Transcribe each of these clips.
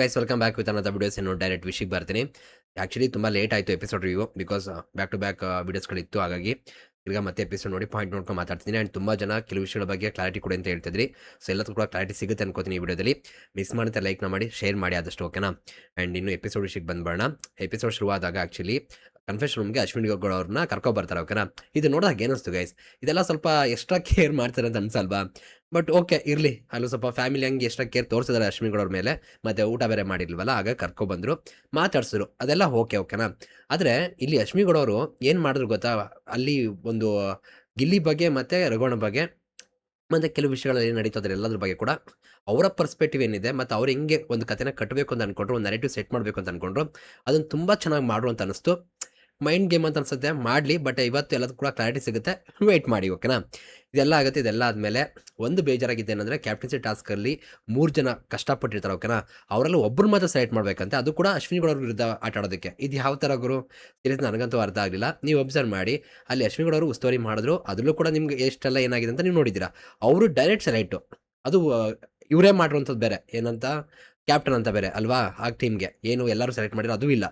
Guys welcome back with ಅನ್ನೋದ videos ಏನು direct ವಿಶಿಗೆ ಬರ್ತೀನಿ ಆ್ಯಕ್ಚುಲಿ ತುಂಬ ಲೇಟ್ ಆಯಿತು episode review because back to back ವಿಡಿಯೋಸ್ಗಳಿತ್ತು ಹಾಗಾಗಿ ಈಗ ಮತ್ತೆ ಎಪಿಸೋಡ್ ನೋಡಿ ಪಾಯಿಂಟ್ ನೋಡ್ಕೊಂಡು ಮಾತಾಡ್ತೀನಿ ಆ್ಯಂಡ್ ತುಂಬ ಜನ ಕೆಲವು ವಿಷಯಗಳ ಬಗ್ಗೆ ಕ್ಲಾರಿಟಿ ಕೊಡಿ ಅಂತ ಹೇಳ್ತಿದ್ರಿ. ಸೊ ಎಲ್ಲದಕ್ಕೂ ಕೂಡ ಕ್ಲಾರಿಟಿ ಸಿಗುತ್ತೆ ಅನ್ಕೋತೀನಿ ಈ ವಿಡಿಯೋದಲ್ಲಿ ಮಿಸ್ ಮಾಡುತ್ತೆ ಲೈಕ್ನ ಮಾಡಿ ಶೇರ್ ಮಾಡಿ ಆದಷ್ಟು ಓಕೆನಾ ಆ್ಯಂಡ್ ಇನ್ನು ಎಪಿಸೋಡ್ ವಿಷಯಕ್ಕೆ ಬರೋಣ ಎಪಿಸೋಡ್ ಶುರುವಾದಾಗ ಆ್ಯಕ್ಚುಲಿ ಕನ್ಫೆಷನ್ ರೂಮ್ಗೆ ಅಶ್ವಿನಿ ಗೌಡ ಅವ್ರನ್ನ ಕರ್ಕೊ ಬರ್ತಾರೆ ಓಕೆನಾ ಇದು ನೋಡಿದಾಗ ಏನಿಸ್ತು ಗೈಸ್ ಇದೆಲ್ಲ ಸ್ವಲ್ಪ ಎಕ್ಸ್ಟ್ರಾ ಕೇರ್ ಮಾಡ್ತಾರೆ ಅಂತ ಅನ್ಸಲ್ವಾ? ಬಟ್ ಓಕೆ ಇರಲಿ. ಅಲ್ಲೂ ಸ್ವಲ್ಪ ಫ್ಯಾಮಿಲಿ ಹಂಗೆ ಎಕ್ಸ್ಟ್ರಾ ಕೇರ್ ತೋರ್ಸಿದಾರೆ ಅಶ್ವಿನಿ ಗೌಡ ಮೇಲೆ. ಮತ್ತೆ ಊಟ ಬೇರೆ ಮಾಡಿಲ್ವಲ್ಲ, ಆಗ ಕರ್ಕೊ ಬಂದ್ರು. ಮಾತಾಡ್ಸಿದ್ರು. ಅದೆಲ್ಲ ಓಕೆ ಓಕೆನಾ ಆದರೆ ಇಲ್ಲಿ ಅಶ್ವಿನಿ ಗೌಡ ಅವರು ಏನು ಮಾಡಿದ್ರು ಗೊತ್ತಾ? ಅಲ್ಲಿ ಒಂದು ಗಿಲ್ಲಿ ಬಗ್ಗೆ ಮತ್ತೆ ರಘುವಣ ಬಗ್ಗೆ ಮತ್ತು ಕೆಲವು ವಿಷಯಗಳಲ್ಲಿ ಏನು ನಡೀತದೆ ಎಲ್ಲದ್ರ ಬಗ್ಗೆ ಕೂಡ ಅವರ ಪರ್ಸ್ಪೆಕ್ಟಿವ್ ಏನಿದೆ ಮತ್ತು ಅವ್ರು ಹೆಂಗೆ ಒಂದು ಕಥೆನ ಕಟ್ಟಬೇಕು ಅಂತ ಅನ್ಕೊಂಡ್ರು, ಒಂದು ನೆರೆಟಿವ್ ಸೆಟ್ ಮಾಡಬೇಕು ಅಂತ ಅನ್ಕೊಂಡ್ರು, ಅದನ್ನು ತುಂಬ ಚೆನ್ನಾಗಿ ಮಾಡು ಅಂತ ಅನಿಸ್ತು. ಮೈಂಡ್ ಗೇಮ್ ಅಂತ ಅನ್ಸುತ್ತೆ. ಮಾಡಲಿ ಬಟ್ ಇವತ್ತು ಎಲ್ಲದೂ ಕೂಡ ಕ್ಲಾರಿಟಿ ಸಿಗುತ್ತೆ. ವೆಯ್ಟ್ ಮಾಡಿ ಓಕೆನಾ ಇದೆಲ್ಲ ಆಗುತ್ತೆ, ಇದೆಲ್ಲ ಆದಮೇಲೆ ಒಂದು ಬೇಜಾರಾಗಿದೆ ಏನಂದರೆ ಕ್ಯಾಪ್ಟನ್ಸಿ ಟಾಸ್ಕಲ್ಲಿ ಮೂರು ಜನ ಕಷ್ಟಪಟ್ಟಿರ್ತಾರೆ ಓಕೆನಾ ಅವರಲ್ಲಿ ಒಬ್ಬರು ಮಾತ್ರ ಸೆಲೆಕ್ಟ್ ಮಾಡಬೇಕಂತೆ, ಅದು ಕೂಡ ಅಶ್ವಿನಿ ಗೌಡ ವಿರುದ್ಧ ಆಟ ಆಡೋದಕ್ಕೆ. ಇದು ಯಾವ ಥರ ಗುರು? ಸೀರಿಯಸ್ ನನಗಂತೂ ಅರ್ಥ ಆಗಲಿಲ್ಲ. ನೀವು ಅಬ್ಸರ್ವ್ ಮಾಡಿ, ಅಲ್ಲಿ ಅಶ್ವಿನಿ ಗೌಡ ಅವರು ಉಸ್ತುವಾರಿ ಮಾಡಿದ್ರು, ಅದರಲ್ಲೂ ಕೂಡ ನಿಮ್ಗೆ ಎಷ್ಟೆಲ್ಲ ಏನಾಗಿದೆ ಅಂತ ನೀವು ನೋಡಿದ್ದೀರಾ. ಅವರು ಡೈರೆಕ್ಟ್ ಸೆಲೆಕ್ಟು ಅದು ಇವರೇ ಮಾಡಿರುವಂಥದ್ದು ಬೇರೆ, ಏನಂತ? ಕ್ಯಾಪ್ಟನ್ ಅಂತ ಬೇರೆ, ಅಲ್ವಾ? ಆ ಟೀಮ್ಗೆ ಏನು ಎಲ್ಲರೂ ಸೆಲೆಕ್ಟ್ ಮಾಡಿರೋ ಅದು ಇಲ್ಲ.